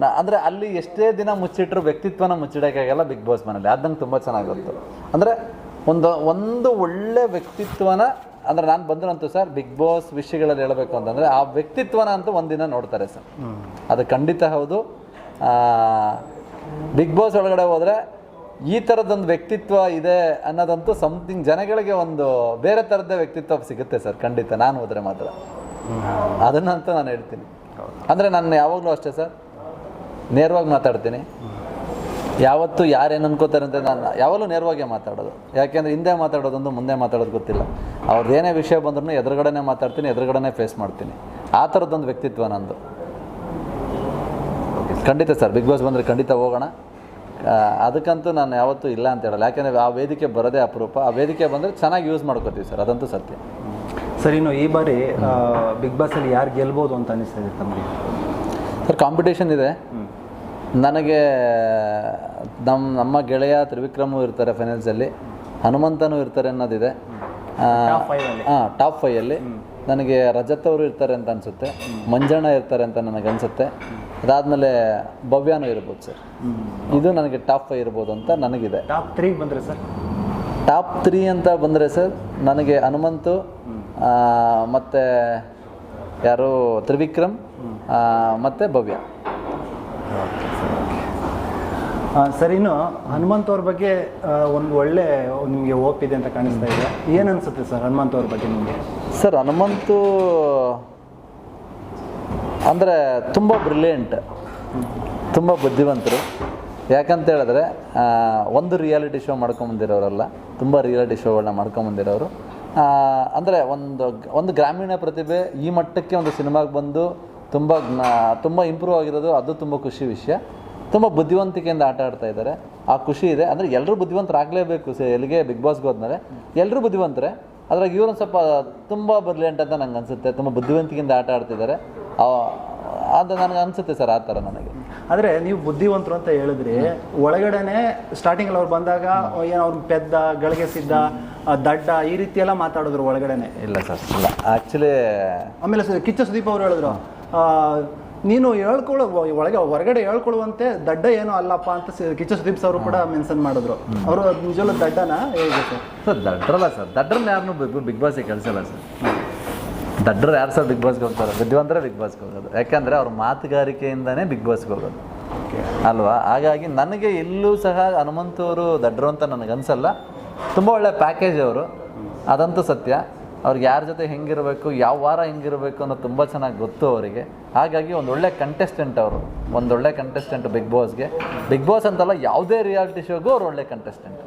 ನಾ ಅಂದರೆ ಅಲ್ಲಿ ಎಷ್ಟೇ ದಿನ ಮುಚ್ಚಿಟ್ರು ವ್ಯಕ್ತಿತ್ವನ ಮುಚ್ಚಿಡೋಕ್ಕಾಗಲ್ಲ ಬಿಗ್ ಬಾಸ್ ಮನೇಲಿ ಅದು ನಂಗೆ ತುಂಬ ಚೆನ್ನಾಗಿ ಗೊತ್ತು ಅಂದರೆ ಒಂದು ಒಂದು ಒಳ್ಳೆ ವ್ಯಕ್ತಿತ್ವನ ಅಂದರೆ ನಾನು ಬಂದ್ರಂತೂ ಸರ್ ಬಿಗ್ ಬಾಸ್ ವಿಷಯಗಳಲ್ಲಿ ಹೇಳಬೇಕು ಅಂತಂದರೆ ಆ ವ್ಯಕ್ತಿತ್ವನ ಅಂತೂ ಒಂದಿನ ನೋಡ್ತಾರೆ ಸರ್. ಅದು ಖಂಡಿತ ಹೌದು. ಬಿಗ್ ಬಾಸ್ ಒಳಗಡೆ ಹೋದರೆ ಈ ಥರದ್ದೊಂದು ವ್ಯಕ್ತಿತ್ವ ಇದೆ ಅನ್ನೋದಂತೂ ಸಮಥಿಂಗ್ ಜನಗಳಿಗೆ ಒಂದು ಬೇರೆ ಥರದ್ದೇ ವ್ಯಕ್ತಿತ್ವ ಸಿಗುತ್ತೆ ಸರ್, ಖಂಡಿತ. ನಾನು ಹೋದರೆ ಮಾತ್ರ. ಅದನ್ನಂತೂ ನಾನು ಹೇಳ್ತೀನಿ. ಅಂದರೆ ನಾನು ಯಾವಾಗಲೂ ಅಷ್ಟೇ ಸರ್. ನೇರವಾಗಿ ಮಾತಾಡ್ತೀನಿ. ಯಾವತ್ತು ಯಾರೇನು ಅನ್ಕೋತಾರೆ ಅಂತ ನಾನು ಯಾವಾಗಲೂ ನೇರವಾಗಿ ಮಾತಾಡೋದು. ಯಾಕೆಂದರೆ ಹಿಂದೆ ಮಾತಾಡೋದೊಂದು ಮುಂದೆ ಮಾತಾಡೋದು ಗೊತ್ತಿಲ್ಲ. ಅವ್ರದ್ದು ಏನೇ ವಿಷಯ ಬಂದ್ರೂ ಎದುರುಗಡೆನೇ ಮಾತಾಡ್ತೀನಿ, ಎದುರುಗಡೆನೇ ಫೇಸ್ ಮಾಡ್ತೀನಿ. ಆ ಥರದ್ದೊಂದು ವ್ಯಕ್ತಿತ್ವ ನಂದು. ಖಂಡಿತ ಸರ್, ಬಿಗ್ ಬಾಸ್ ಬಂದರೆ ಖಂಡಿತ ಹೋಗೋಣ. ಅದಕ್ಕಂತೂ ನಾನು ಯಾವತ್ತೂ ಇಲ್ಲ ಅಂತ ಹೇಳಲ್ಲ. ಯಾಕೆಂದರೆ ಆ ವೇದಿಕೆ ಬರೋದೇ ಅಪರೂಪ. ಆ ವೇದಿಕೆ ಬಂದರೆ ಚೆನ್ನಾಗಿ ಯೂಸ್ ಮಾಡ್ಕೋತೀವಿ ಸರ್. ಅದಂತೂ ಸತ್ಯ. ಸರ್ ಇನ್ನು ಈ ಬಾರಿ ಬಿಗ್ ಬಾಸಲ್ಲಿ ಯಾರು ಗೆಲ್ಬೋದು ಅಂತ ಅನಿಸ್ತಾ ಇದೆ ತಮಗೆ? ಸರ್ ಕಾಂಪಿಟೇಷನ್ ಇದೆ. ನನಗೆ ನಮ್ಮ ನಮ್ಮ ಗೆಳೆಯ ತ್ರಿವಿಕ್ರಮು ಇರ್ತಾರೆ ಫೈನಲ್ಸಲ್ಲಿ ಹನುಮಂತನೂ ಇರ್ತಾರೆ ಅನ್ನೋದಿದೆ. ಹಾಂ ಟಾಪ್ ಫೈಯಲ್ಲಿ ನನಗೆ ರಜತ್ ಅವರು ಇರ್ತಾರೆ ಅಂತ ಅನಿಸುತ್ತೆ. ಮಂಜಣ್ಣ ಇರ್ತಾರೆ ಅಂತ ನನಗೆ ಅನಿಸುತ್ತೆ. ಅದಾದಮೇಲೆ ಭವ್ಯಾನು ಇರ್ಬೋದು ಸರ್. ಇದು ನನಗೆ ಟಾಪ್ ಫೈವ್ ಇರ್ಬೋದು ಅಂತ ನನಗಿದೆ. ಟಾಪ್ ತ್ರೀ ಬಂದರೆ ಸರ್? ಟಾಪ್ ತ್ರೀ ಅಂತ ಬಂದರೆ ಸರ್ ನನಗೆ ಹನುಮಂತು ಮತ್ತು ಯಾರು ತ್ರಿವಿಕ್ರಮ್ ಮತ್ತು ಭವ್ಯ. ಸರ್ ಇನ್ನು ಹನುಮಂತ್ ಅವ್ರ ಬಗ್ಗೆ ಒಂದು ಒಳ್ಳೆ ನಿಮಗೆ ಓಪ್ ಇದೆ ಅಂತ ಕಾಣಿಸ್ತಾ ಇದೆ. ಏನು ಅನಿಸುತ್ತೆ ಸರ್ ಹನುಮಂತ್ ಅವ್ರ ಬಗ್ಗೆ ನಿಮಗೆ? ಸರ್ ಹನುಮಂತು ಅಂದರೆ ತುಂಬ ಬ್ರಿಲಿಯಂಟ್ ತುಂಬ ಬುದ್ಧಿವಂತರು. ಯಾಕಂತ ಹೇಳಿದ್ರೆ ಒಂದು ರಿಯಾಲಿಟಿ ಶೋ ಮಾಡ್ಕೊಂಬಂದಿರೋರಲ್ಲ ತುಂಬ ರಿಯಾಲಿಟಿ ಶೋಗಳನ್ನ ಮಾಡ್ಕೊಂಬಂದಿರೋರು ಅಂದರೆ ಒಂದು ಒಂದು ಗ್ರಾಮೀಣ ಪ್ರತಿಭೆ ಈ ಮಟ್ಟಕ್ಕೆ ಒಂದು ಸಿನಿಮಾಗೆ ಬಂದು ತುಂಬ ತುಂಬ ಇಂಪ್ರೂವ್ ಆಗಿರೋದು, ಅದು ತುಂಬ ಖುಷಿ ವಿಷಯ. ತುಂಬ ಬುದ್ಧಿವಂತಿಕೆಯಿಂದ ಆಟ ಆಡ್ತಾ ಇದ್ದಾರೆ. ಆ ಖುಷಿ ಇದೆ. ಅಂದರೆ ಎಲ್ಲರೂ ಬುದ್ಧಿವಂತರಾಗಲೇಬೇಕು. ಎಲ್ಲಿಗೆ ಬಿಗ್ ಬಾಸ್ಗೆ ಹೋದ್ಮೇಲೆ ಎಲ್ಲರೂ ಬುದ್ಧಿವಂತರೆ. ಅದ್ರಾಗ ಇವರು ಸ್ವಲ್ಪ ತುಂಬ ಬ್ರಿಲಿಯಂಟ್ ಅಂತ ನಂಗೆ ಅನಿಸುತ್ತೆ. ತುಂಬ ಬುದ್ಧಿವಂತಿಕೆಯಿಂದ ಆಟ ಆಡ್ತಿದ್ದಾರೆ. ಅದು ನನಗೆ ಅನಿಸುತ್ತೆ ಸರ್ ಆ ಥರ ನನಗೆ. ಆದರೆ ನೀವು ಬುದ್ಧಿವಂತರು ಅಂತ ಹೇಳಿದ್ರಿ ಒಳಗಡೆನೆ ಸ್ಟಾರ್ಟಿಂಗಲ್ಲಿ ಅವ್ರು ಬಂದಾಗ ಏನೋ ಅವ್ರು ಪೆದ್ದ ಗಳಿಗೆ ಸಿದ್ಧ ದಡ್ಡ ಈ ರೀತಿ ಎಲ್ಲ ಮಾತಾಡಿದ್ರು ಒಳಗಡೆನೆ. ಇಲ್ಲ ಸರ್ ಇಲ್ಲ. ಆ್ಯಕ್ಚುಲಿ ಆಮೇಲೆ ಸರ್ ಕಿಚ್ಚ ಸುದೀಪ್ ಅವರು ಹೇಳಿದ್ರು ನೀನು ಹೇಳ್ಕೊಳ್ಳೋ ಒಳಗೆ ಹೊರಗಡೆ ಹೇಳ್ಕೊಳ್ಳುವಂತೆ ದಡ್ಡ ಏನು ಅಲ್ಲಪ್ಪ ಅಂತ ಕಿಚ್ಚ ಸುದೀಪ್ ಅವರು ಕೂಡ ಮೆನ್ಷನ್ ಮಾಡಿದ್ರು. ಅವರು ನಿಜವಲ್ಲ ದಡ್ಡನ ಹೇಗೆ ಸರ್? ದಡ್ರಲ್ಲ ಸರ್. ದಡ್ರನ್ನ ಯಾರನ್ನೂ ಬಿಗ್ ಬಿಗ್ ಬಾಸಿಗೆ ಕಳಿಸಲ್ಲ ಸರ್. ದಡ್ರು ಯಾರು ಸರ್ ಬಿಗ್ ಬಾಸ್ಗೆ ಹೋಗ್ತಾರೆ? ಬುದ್ಧಿವಂತರೇ ಬಿಗ್ ಬಾಸ್ಗೆ ಹೋಗೋದು. ಯಾಕಂದರೆ ಅವ್ರ ಮಾತುಗಾರಿಕೆಯಿಂದನೇ ಬಿಗ್ ಬಾಸ್ಗೆ ಹೋಗೋದು. ಅಲ್ವಾ? ಹಾಗಾಗಿ ನನಗೆ ಎಲ್ಲೂ ಸಹ ಹನುಮಂತವರು ದಡ್ಡ್ರು ಅಂತ ನನಗೆ ಅನ್ಸಲ್ಲ. ತುಂಬ ಒಳ್ಳೆ ಪ್ಯಾಕೇಜ್ ಅವರು. ಅದಂತೂ ಸತ್ಯ. ಅವ್ರಿಗೆ ಯಾರ ಜೊತೆ ಹೆಂಗಿರಬೇಕು ಯಾವ ವಾರ ಹೆಂಗಿರಬೇಕು ಅನ್ನೋದು ತುಂಬ ಚೆನ್ನಾಗಿ ಗೊತ್ತು ಅವರಿಗೆ. ಹಾಗಾಗಿ ಒಂದು ಒಳ್ಳೆ ಕಂಟೆಸ್ಟೆಂಟ್ ಅವರು. ಒಂದು ಒಳ್ಳೆ ಕಂಟೆಸ್ಟೆಂಟ್ ಬಿಗ್ ಬಾಸ್ಗೆ ಬಿಗ್ ಬಾಸ್ ಅಂತಲ್ಲ ಯಾವುದೇ ರಿಯಾಲಿಟಿ ಶೋಗೂ ಅವ್ರು ಒಳ್ಳೆ ಕಂಟೆಸ್ಟೆಂಟ್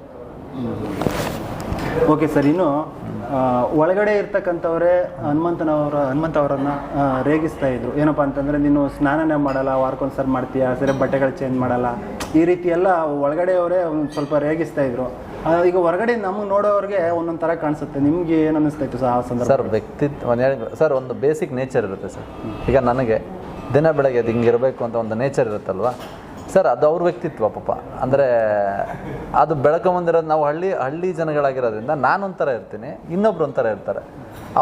ಓಕೆ ಸರ್ ಇನ್ನು ಒಳಗಡೆ ಇರ್ತಕ್ಕಂಥವರೇ ಹನುಮಂತನವರ ಹನುಮಂತ ಅವರನ್ನ ರೇಗಿಸ್ತಾ ಇದ್ರು. ಏನಪ್ಪ ಅಂತಂದ್ರೆ, ನೀನು ಸ್ನಾನನೇ ಮಾಡಲ್ಲ ವಾರಕ್ಕೊಂದ್ಸರಿ ಮಾಡ್ತೀಯಾ? ಸರಿ, ಬಟ್ಟೆಗಳು ಚೇಂಜ್ ಮಾಡಲ್ಲ. ಈ ರೀತಿ ಎಲ್ಲ ಒಳಗಡೆಯವರೇ ಒಂದು ಸ್ವಲ್ಪ ರೇಗಿಸ್ತಾ ಇದ್ರು. ಈಗ ಹೊರಗಡೆ ನಮಗೆ ನೋಡೋರಿಗೆ ಒಂದೊಂದು ಥರ ಕಾಣಿಸುತ್ತೆ. ನಿಮ್ಗೆ ಏನು ಅನ್ನಿಸ್ತಾ ಸರ್ ಆ ಸಂದರ್ಭ? ಸರ್, ವ್ಯಕ್ತಿತ್ವ ಸರ್, ಒಂದು ಬೇಸಿಕ್ ನೇಚರ್ ಇರುತ್ತೆ ಸರ್. ಈಗ ನನಗೆ ದಿನ ಬೆಳಗ್ಗೆ ಅದು ಹಿಂಗಿರಬೇಕು ಅಂತ ಒಂದು ನೇಚರ್ ಇರುತ್ತಲ್ವಾ? ಸರ್, ಅದು ಅವ್ರ ವ್ಯಕ್ತಿತ್ವ ಪಾಪ. ಅಂದರೆ, ಅದು ಬೆಳ್ಕೊಂಬಂದಿರೋದು ನಾವು ಹಳ್ಳಿ ಹಳ್ಳಿ ಜನಗಳಾಗಿರೋದ್ರಿಂದ ನಾನು ಒಂಥರ ಇರ್ತೀನಿ ಇನ್ನೊಬ್ರು ಒಂಥರ ಇರ್ತಾರೆ.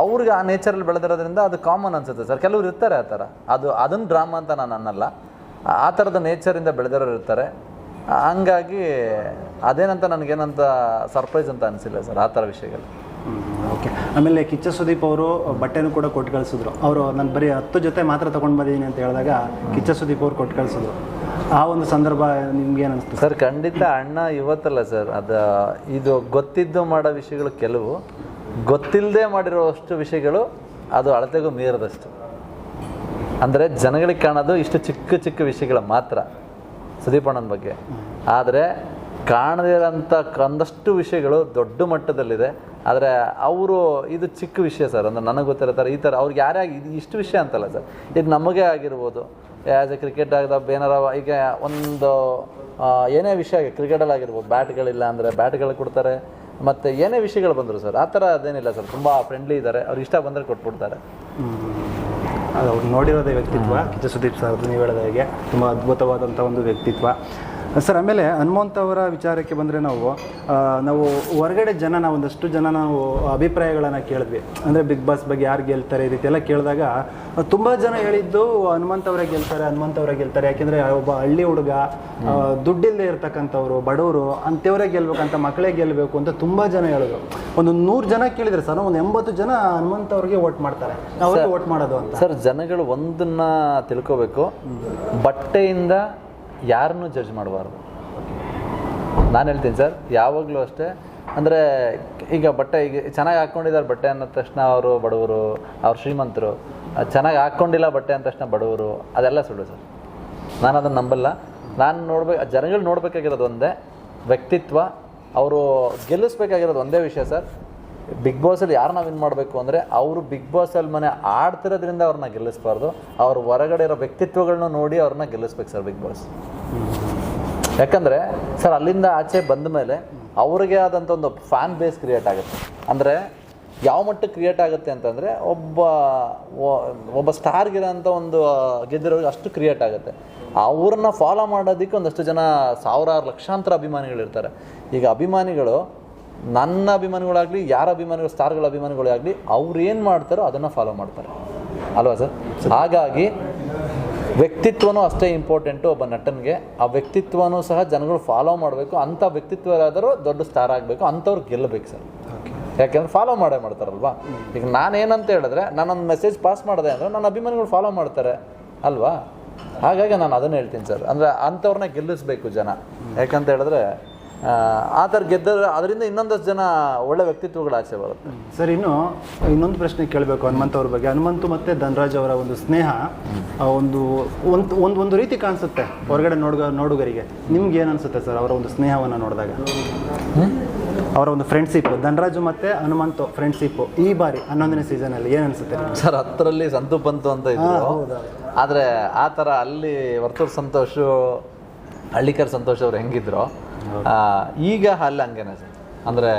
ಅವ್ರಿಗೆ ಆ ನೇಚರಲ್ಲಿ ಬೆಳೆದಿರೋದ್ರಿಂದ ಅದು ಕಾಮನ್ ಅನ್ಸುತ್ತೆ ಸರ್. ಕೆಲವ್ರು ಇರ್ತಾರೆ ಆ ಥರ. ಅದು ಅದನ್ನು ಡ್ರಾಮಾ ಅಂತ ನಾನು ಅನ್ನಲ್ಲ. ಆ ಥರದ ನೇಚರಿಂದ ಬೆಳೆದಿರೋರು ಇರ್ತಾರೆ. ಹಂಗಾಗಿ ಅದೇನಂತ ನನಗೇನಂತ ಸರ್ಪ್ರೈಸ್ ಅಂತ ಅನಿಸಿಲ್ಲ ಸರ್, ಆ ಥರ ವಿಷಯಗಳು. ಓಕೆ ಆಮೇಲೆ ಕಿಚ್ಚ ಸುದೀಪ್ ಅವರು ಬಟ್ಟೆನೂ ಕೂಡ ಕೊಟ್ಟು ಕಳಿಸಿದ್ರು. ಅವರು, ನಾನು ಬರೀ ಹತ್ತು ಜೊತೆ ಮಾತ್ರ ತೊಗೊಂಡು ಬಂದಿದ್ದೀನಿ ಅಂತ ಹೇಳಿದಾಗ ಕಿಚ್ಚ ಸುದೀಪ್ ಅವರು ಕೊಟ್ಟು ಕಳಿಸಿದ್ರು. ಆ ಒಂದು ಸಂದರ್ಭ ನಿಮ್ಗೆ ಅನಿಸ್ತು ಸರ್, ಖಂಡಿತ ಅಣ್ಣ ಇವತ್ತಲ್ಲ ಸರ್, ಅದು ಇದು ಗೊತ್ತಿದ್ದು ಮಾಡೋ ವಿಷಯಗಳು ಕೆಲವು ಗೊತ್ತಿಲ್ಲದೆ ಮಾಡಿರೋಷ್ಟು ವಿಷಯಗಳು ಅದು ಅಳತೆಗೂ ಮೀರದಷ್ಟು. ಅಂದರೆ ಜನಗಳಿಗೆ ಕಾಣೋದು ಇಷ್ಟು ಚಿಕ್ಕ ಚಿಕ್ಕ ವಿಷಯಗಳ ಮಾತ್ರ, ಸುದೀಪ್ ಅಣ್ಣನ ಬಗ್ಗೆ. ಆದರೆ ಕಾಣದಿರೋಂಥ ಒಂದಷ್ಟು ವಿಷಯಗಳು ದೊಡ್ಡ ಮಟ್ಟದಲ್ಲಿದೆ. ಆದರೆ ಅವರು ಇದು ಚಿಕ್ಕ ವಿಷಯ ಸರ್, ಅಂದರೆ ನನಗೆ ಗೊತ್ತಿರೋ ಥರ ಈ ಥರ ಅವ್ರಿಗೆ ಯಾರೇ ಆಗಿ ಇದು ಇಷ್ಟು ವಿಷಯ ಅಂತಲ್ಲ ಸರ್ ಈಗ ನಮಗೆ ಆಗಿರ್ಬೋದು. ಆ್ಯಸ್ ಎ ಕ್ರಿಕೆಟ್ ಆಗದ ಏನಾರ ಈಗ ಒಂದು ಏನೇ ವಿಷಯ ಆಗಿ ಕ್ರಿಕೆಟಲ್ಲಿ ಆಗಿರ್ಬೋದು ಬ್ಯಾಟ್ಗಳಿಲ್ಲ ಅಂದರೆ ಬ್ಯಾಟ್ಗಳು ಕೊಡ್ತಾರೆ. ಮತ್ತು ಏನೇ ವಿಷಯಗಳು ಬಂದರು ಸರ್, ಆ ಥರ ಅದೇನಿಲ್ಲ ಸರ್, ತುಂಬ ಫ್ರೆಂಡ್ಲಿ ಇದ್ದಾರೆ ಅವ್ರು ಇಷ್ಟ ಬಂದರೆ ಕೊಟ್ಬಿಡ್ತಾರೆ. ಅದು ಅವ್ರು ನೋಡಿರೋದೇ ವ್ಯಕ್ತಿತ್ವ. ಕಿಚ್ಚ ಸುದೀಪ್ ಸರ್, ನೀವು ಹೇಳಿದ ಹಾಗೆ, ತುಂಬ ಅದ್ಭುತವಾದಂಥ ಒಂದು ವ್ಯಕ್ತಿತ್ವ. ಸರ್ ಆಮೇಲೆ ಹನುಮಂತ್ ಅವರ ವಿಚಾರಕ್ಕೆ ಬಂದರೆ ನಾವು ನಾವು ಹೊರಗಡೆ ಜನ ನಾವು ಒಂದಷ್ಟು ಜನ ನಾವು ಅಭಿಪ್ರಾಯಗಳನ್ನು ಕೇಳಿದ್ವಿ. ಅಂದರೆ ಬಿಗ್ ಬಾಸ್ ಬಗ್ಗೆ ಯಾರು ಗೆಲ್ತಾರೆ ಈ ರೀತಿ ಎಲ್ಲ ಕೇಳಿದಾಗ ತುಂಬ ಜನ ಹೇಳಿದ್ದು ಹನುಮಂತ್ ಅವರೇ ಗೆಲ್ತಾರೆ ಹನುಮಂತ್ ಅವರೇ ಗೆಲ್ತಾರೆ. ಯಾಕೆಂದರೆ ಒಬ್ಬ ಹಳ್ಳಿ ಹುಡುಗ ದುಡ್ಡಿಲ್ಲದೆ ಇರ್ತಕ್ಕಂಥವ್ರು ಬಡವರು ಅಂಥವರೇ ಗೆಲ್ಬೇಕಂತ ಮಕ್ಕಳೇ ಗೆಲ್ಲಬೇಕು ಅಂತ ತುಂಬ ಜನ ಹೇಳಿದ್ರು. ಒಂದು ನೂರು ಜನ ಕೇಳಿದರೆ ಸರ್ ಒಂದು ಎಂಬತ್ತು ಜನ ಹನುಮಂತ್ ಅವ್ರಿಗೆ ವೋಟ್ ಮಾಡ್ತಾರೆ. ಅವ್ರಿಗೆ ವೋಟ್ ಮಾಡೋದು ಅಂತ. ಸರ್ ಜನಗಳು ಒಂದನ್ನ ತಿಳ್ಕೋಬೇಕು. ಬಟ್ಟೆಯಿಂದ ಯಾರನ್ನೂ ಜಡ್ಜ್ ಮಾಡಬಾರ್ದು. ನಾನು ಹೇಳ್ತೀನಿ ಸರ್ ಯಾವಾಗಲೂ ಅಷ್ಟೇ. ಅಂದರೆ, ಈಗ ಬಟ್ಟೆ, ಈಗ ಚೆನ್ನಾಗಿ ಹಾಕ್ಕೊಂಡಿದ್ದಾರೆ ಬಟ್ಟೆ ಅನ್ನೋ ತಕ್ಷಣ ಅವರು ಬಡವರು, ಅವ್ರು ಶ್ರೀಮಂತರು. ಚೆನ್ನಾಗಿ ಹಾಕ್ಕೊಂಡಿಲ್ಲ ಬಟ್ಟೆ ಅಂದ ತಕ್ಷಣ ಬಡವರು, ಅದೆಲ್ಲ ಸುಳ್ಳು ಸರ್ ನಾನು ಅದನ್ನು ನಂಬಲ್ಲ. ನಾನು ನೋಡ್ಬೇಕು ಜನಗಳು ನೋಡಬೇಕಾಗಿರೋದು ಒಂದೇ ವ್ಯಕ್ತಿತ್ವ, ಅವರು ಗೆಲ್ಲಿಸ್ಬೇಕಾಗಿರೋದು ಒಂದೇ ವಿಷಯ ಸರ್ ಬಿಗ್ ಬಾಸಲ್ಲಿ ಯಾರನ್ನ ವಿನ್ ಮಾಡಬೇಕು ಅಂದರೆ ಅವರು ಬಿಗ್ ಬಾಸಲ್ಲಿ ಮನೆ ಆಡ್ತಿರೋದ್ರಿಂದ ಅವ್ರನ್ನ ಗೆಲ್ಲಿಸ್ಬಾರ್ದು. ಅವ್ರ ಹೊರಗಡೆ ಇರೋ ವ್ಯಕ್ತಿತ್ವಗಳನ್ನ ನೋಡಿ ಅವ್ರನ್ನ ಗೆಲ್ಲಿಸ್ಬೇಕು ಸರ್ ಬಿಗ್ ಬಾಸ್ ಯಾಕಂದರೆ ಸರ್ ಅಲ್ಲಿಂದ ಆಚೆ ಬಂದ ಮೇಲೆ ಅವ್ರಿಗೆ ಆದಂಥ ಒಂದು ಫ್ಯಾನ್ ಬೇಸ್ ಕ್ರಿಯೇಟ್ ಆಗುತ್ತೆ. ಅಂದರೆ ಯಾವ ಮಟ್ಟಕ್ಕೆ ಕ್ರಿಯೇಟ್ ಆಗುತ್ತೆ ಅಂತಂದರೆ ಒಬ್ಬ ಒಬ್ಬ ಸ್ಟಾರ್ಗಿರೋಂಥ ಒಂದು ಗೆದ್ದಿರೋ ಅಷ್ಟು ಕ್ರಿಯೇಟ್ ಆಗುತ್ತೆ. ಅವ್ರನ್ನ ಫಾಲೋ ಮಾಡೋದಕ್ಕೆ ಒಂದಷ್ಟು ಜನ ಸಾವಿರಾರು ಲಕ್ಷಾಂತರ ಅಭಿಮಾನಿಗಳಿರ್ತಾರೆ. ಈಗ ಅಭಿಮಾನಿಗಳು ನನ್ನ ಅಭಿಮಾನಿಗಳಾಗಲಿ, ಯಾರ ಅಭಿಮಾನಿಗಳು, ಸ್ಟಾರ್ಗಳ ಅಭಿಮಾನಿಗಳೇ ಆಗಲಿ ಅವ್ರು ಏನು ಮಾಡ್ತಾರೋ ಅದನ್ನು ಫಾಲೋ ಮಾಡ್ತಾರೆ. ಅಲ್ವಾ ಸರ್? ಹಾಗಾಗಿ, ವ್ಯಕ್ತಿತ್ವನೂ ಅಷ್ಟೇ ಇಂಪಾರ್ಟೆಂಟು ಒಬ್ಬ ನಟನಿಗೆ. ಆ ವ್ಯಕ್ತಿತ್ವನೂ ಸಹ ಜನಗಳು ಫಾಲೋ ಮಾಡಬೇಕು. ಅಂಥ ವ್ಯಕ್ತಿತ್ವರಾದರೂ ದೊಡ್ಡ ಸ್ಟಾರ್ ಆಗಬೇಕು. ಅಂಥವ್ರು ಗೆಲ್ಲಬೇಕು ಸರ್. ಯಾಕೆಂದ್ರೆ ಫಾಲೋ ಮಾಡೇ ಮಾಡ್ತಾರಲ್ವಾ? ಈಗ ನಾನೇನಂತ ಹೇಳಿದ್ರೆ, ನಾನೊಂದು ಮೆಸೇಜ್ ಪಾಸ್ ಮಾಡಿದೆ ಅಂದರೆ ನನ್ನ ಅಭಿಮಾನಿಗಳು ಫಾಲೋ ಮಾಡ್ತಾರೆ. ಅಲ್ವಾ? ಹಾಗಾಗಿ ನಾನು ಅದನ್ನು ಹೇಳ್ತೀನಿ ಸರ್. ಅಂದರೆ ಅಂಥವ್ರನ್ನ ಗೆಲ್ಲಿಸ್ಬೇಕು ಜನ. ಯಾಕಂತ ಹೇಳಿದ್ರೆ ಆ, ಥರ ಗೆದ್ದರೆ ಅದರಿಂದ ಇನ್ನೊಂದಷ್ಟು ಜನ ಒಳ್ಳೆ ವ್ಯಕ್ತಿತ್ವಗಳು ಆಚೆ ಬರುತ್ತೆ. ಸರ್ ಇನ್ನು ಇನ್ನೊಂದು ಪ್ರಶ್ನೆ ಕೇಳಬೇಕು ಹನುಮಂತ್ ಅವ್ರ ಬಗ್ಗೆ. ಹನುಮಂತು ಮತ್ತು ಧನರಾಜ್ ಅವರ ಒಂದು ಸ್ನೇಹ ಒಂದು ಒಂದು ಒಂದು ಒಂದು ರೀತಿ ಕಾಣಿಸುತ್ತೆ ಹೊರಗಡೆ ನೋಡುಗ ನೋಡುಗರಿಗೆ. ನಿಮ್ಗೆ ಏನು ಅನಿಸುತ್ತೆ ಸರ್ ಅವರ ಒಂದು ಸ್ನೇಹವನ್ನು ನೋಡಿದಾಗ? ಅವರ ಒಂದು ಫ್ರೆಂಡ್ಶಿಪ್ ಧನರಾಜು ಮತ್ತು ಹನುಮಂತು ಫ್ರೆಂಡ್ಶಿಪ್ ಈ ಬಾರಿ ಹನ್ನೊಂದನೇ ಸೀಸನಲ್ಲಿ ಏನು ಅನಿಸುತ್ತೆ ಸರ್ ಹತ್ತರಲ್ಲಿ ಸಂತು ಪಂತು ಅಂತ ಇದ್ರು. ಆದರೆ ಆ ಥರ ಅಲ್ಲಿ ವರ್ತೂರ್ ಸಂತೋಷು ಹಳ್ಳಿಕರ್ ಸಂತೋಷ್ ಅವ್ರು ಹೆಂಗಿದ್ರು ಈಗ ಅಲ್ಲಿ ಹಂಗೇನೆ ಸರ್. ಅಂದರೆ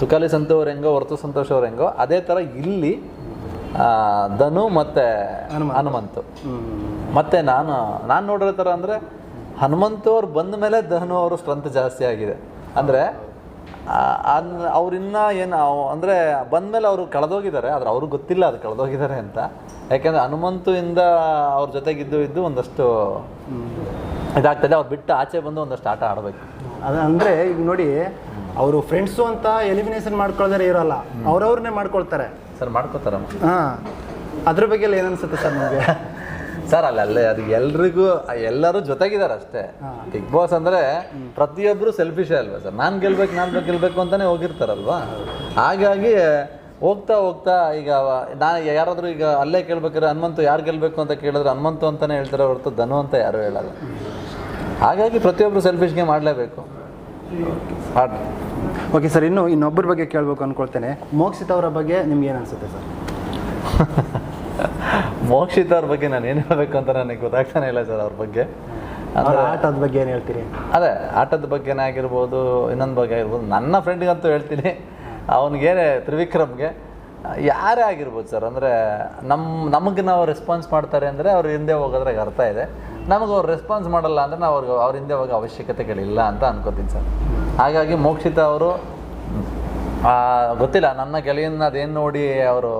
ತುಕಾಲಿ ಸಂತು ಅವ್ರು ಹೆಂಗೋ ಹೊರತು ಸಂತೋಷ್ ಅವ್ರು ಹೆಂಗೋ ಅದೇ ಥರ ಇಲ್ಲಿ ಧನು ಮತ್ತೆ ಹನುಮಂತು. ಮತ್ತು ನಾನು ನಾನು ನೋಡಿರೋ ಥರ ಅಂದರೆ ಹನುಮಂತು ಅವ್ರು ಬಂದ ಮೇಲೆ ಧನು ಅವರು ಸ್ಟ್ರೆಂತ್ ಜಾಸ್ತಿ ಆಗಿದೆ. ಅಂದರೆ ಅವ್ರಿನ್ನ ಏನು ಅಂದರೆ ಬಂದಮೇಲೆ ಅವರು ಕಳೆದೋಗಿದ್ದಾರೆ ಆದರೆ ಅವ್ರಿಗೆ ಗೊತ್ತಿಲ್ಲ ಅದು ಕಳೆದೋಗಿದ್ದಾರೆ ಅಂತ. ಯಾಕೆಂದರೆ ಹನುಮಂತು ಇಂದ ಅವ್ರ ಜೊತೆಗಿದ್ದು ಇದ್ದು ಒಂದಷ್ಟು ಇದಾಗ್ತದೆ ಅವ್ರು ಬಿಟ್ಟು ಆಚೆ ಬಂದು ಒಂದಷ್ಟು ಆಟ ಆಡಬೇಕು. ಅದು ಅಂದರೆ ಈಗ ನೋಡಿ ಅವರು ಫ್ರೆಂಡ್ಸು ಅಂತ ಎಲಿಮಿನೇಷನ್ ಮಾಡ್ಕೊಳ್ದಾರೆ ಇರೋಲ್ಲ. ಅವ್ರವ್ರನ್ನೇ ಮಾಡ್ಕೊಳ್ತಾರೆ. ಸರ್ ಮಾಡ್ಕೋತಾರ ಹಾಂ. ಅದ್ರ ಬಗ್ಗೆ ಎಲ್ಲ ಏನು ಅನ್ಸುತ್ತೆ ಸರ್ ನಿಮಗೆ? ಸರ್ ಅಲ್ಲ ಅಲ್ಲೇ ಅದು ಎಲ್ರಿಗೂ ಎಲ್ಲರೂ ಜೊತೆಗಿದ್ದಾರೆ ಅಷ್ಟೇ. ಬಿಗ್ ಬಾಸ್ ಅಂದ್ರೆ ಪ್ರತಿಯೊಬ್ಬರು ಸೆಲ್ಫಿಶೇ ಅಲ್ವಾ ಸರ್? ನಾನು ಗೆಲ್ಬೇಕು ನಾನು ಗೆಲ್ಬೇಕು ಅಂತಾನೆ ಹೋಗಿರ್ತಾರಲ್ವಾ? ಹಾಗಾಗಿ ಹೋಗ್ತಾ ಹೋಗ್ತಾ ಈಗ ನಾನು ಯಾರಾದರೂ ಈಗ ಅಲ್ಲೇ ಕೇಳ್ಬೇಕಾದ್ರೆ ಹನುಮಂತು ಯಾರು ಗೆಲ್ಬೇಕು ಅಂತ ಕೇಳಿದ್ರೆ ಹನುಮಂತು ಅಂತಾನೆ ಹೇಳ್ತಾರೆ ಹೊರತು ಧನು ಅಂತ ಯಾರು ಹೇಳಲ್ಲ. ಹಾಗಾಗಿ ಪ್ರತಿಯೊಬ್ಬರು ಸೆಲ್ಫಿಶ್ಗೆ ಮಾಡಲೇಬೇಕು. ಓಕೆ ಸರ್ ಇನ್ನು ಇನ್ನೊಬ್ಬರ ಬಗ್ಗೆ ಕೇಳಬೇಕು ಅನ್ಕೊಳ್ತೇನೆ. ಮೋಕ್ಷಿತ್ ಅವರ ಬಗ್ಗೆ ನಿಮ್ಗೆ ಏನು ಅನಿಸುತ್ತೆ ಸರ್ ಮೋಕ್ಷಿತ್ ಅವ್ರ ಬಗ್ಗೆ ನಾನು ಏನು ಹೇಳಬೇಕು ಅಂತ ನನಗೆ ಗೊತ್ತಾಗ್ತಾನೆ ಇಲ್ಲ ಸರ್ ಅವ್ರ ಬಗ್ಗೆ. ಆಟದ ಬಗ್ಗೆ ಏನು ಹೇಳ್ತೀರಿ? ಅದೇ ಆಟದ ಬಗ್ಗೆನೇ ಆಗಿರ್ಬೋದು ಇನ್ನೊಂದು ಬಗ್ಗೆ ಆಗಿರ್ಬೋದು. ನನ್ನ ಫ್ರೆಂಡ್ಗಂತೂ ಹೇಳ್ತೀನಿ. ಅವನಿಗೇನೆ ತ್ರಿವಿಕ್ರಮ್ಗೆ ಯಾರೇ ಆಗಿರ್ಬೋದು ಸರ್, ಅಂದರೆ ನಮ್ಮ ನಮಗೆ ನಾವು ರೆಸ್ಪಾನ್ಸ್ ಮಾಡ್ತಾರೆ ಅಂದರೆ ಅವ್ರ ಹಿಂದೆ ಹೋಗೋದ್ರಾಗ ಅರ್ಥ ಇದೆ. ನಮಗೆ ಅವ್ರು ರೆಸ್ಪಾನ್ಸ್ ಮಾಡಲ್ಲ ಅಂದರೆ ನಾವು ಅವ್ರಿಗೆ, ಅವ್ರ ಹಿಂದೆ ಹೋಗೋ ಅವಶ್ಯಕತೆಗಳಿಲ್ಲ ಅಂತ ಅನ್ಕೋತೀನಿ ಸರ್. ಹಾಗಾಗಿ ಮೋಕ್ಷಿತ ಅವರು ಗೊತ್ತಿಲ್ಲ, ನನ್ನ ಗೆಳೆಯನ್ನ ಅದೇನು ನೋಡಿ ಅವರು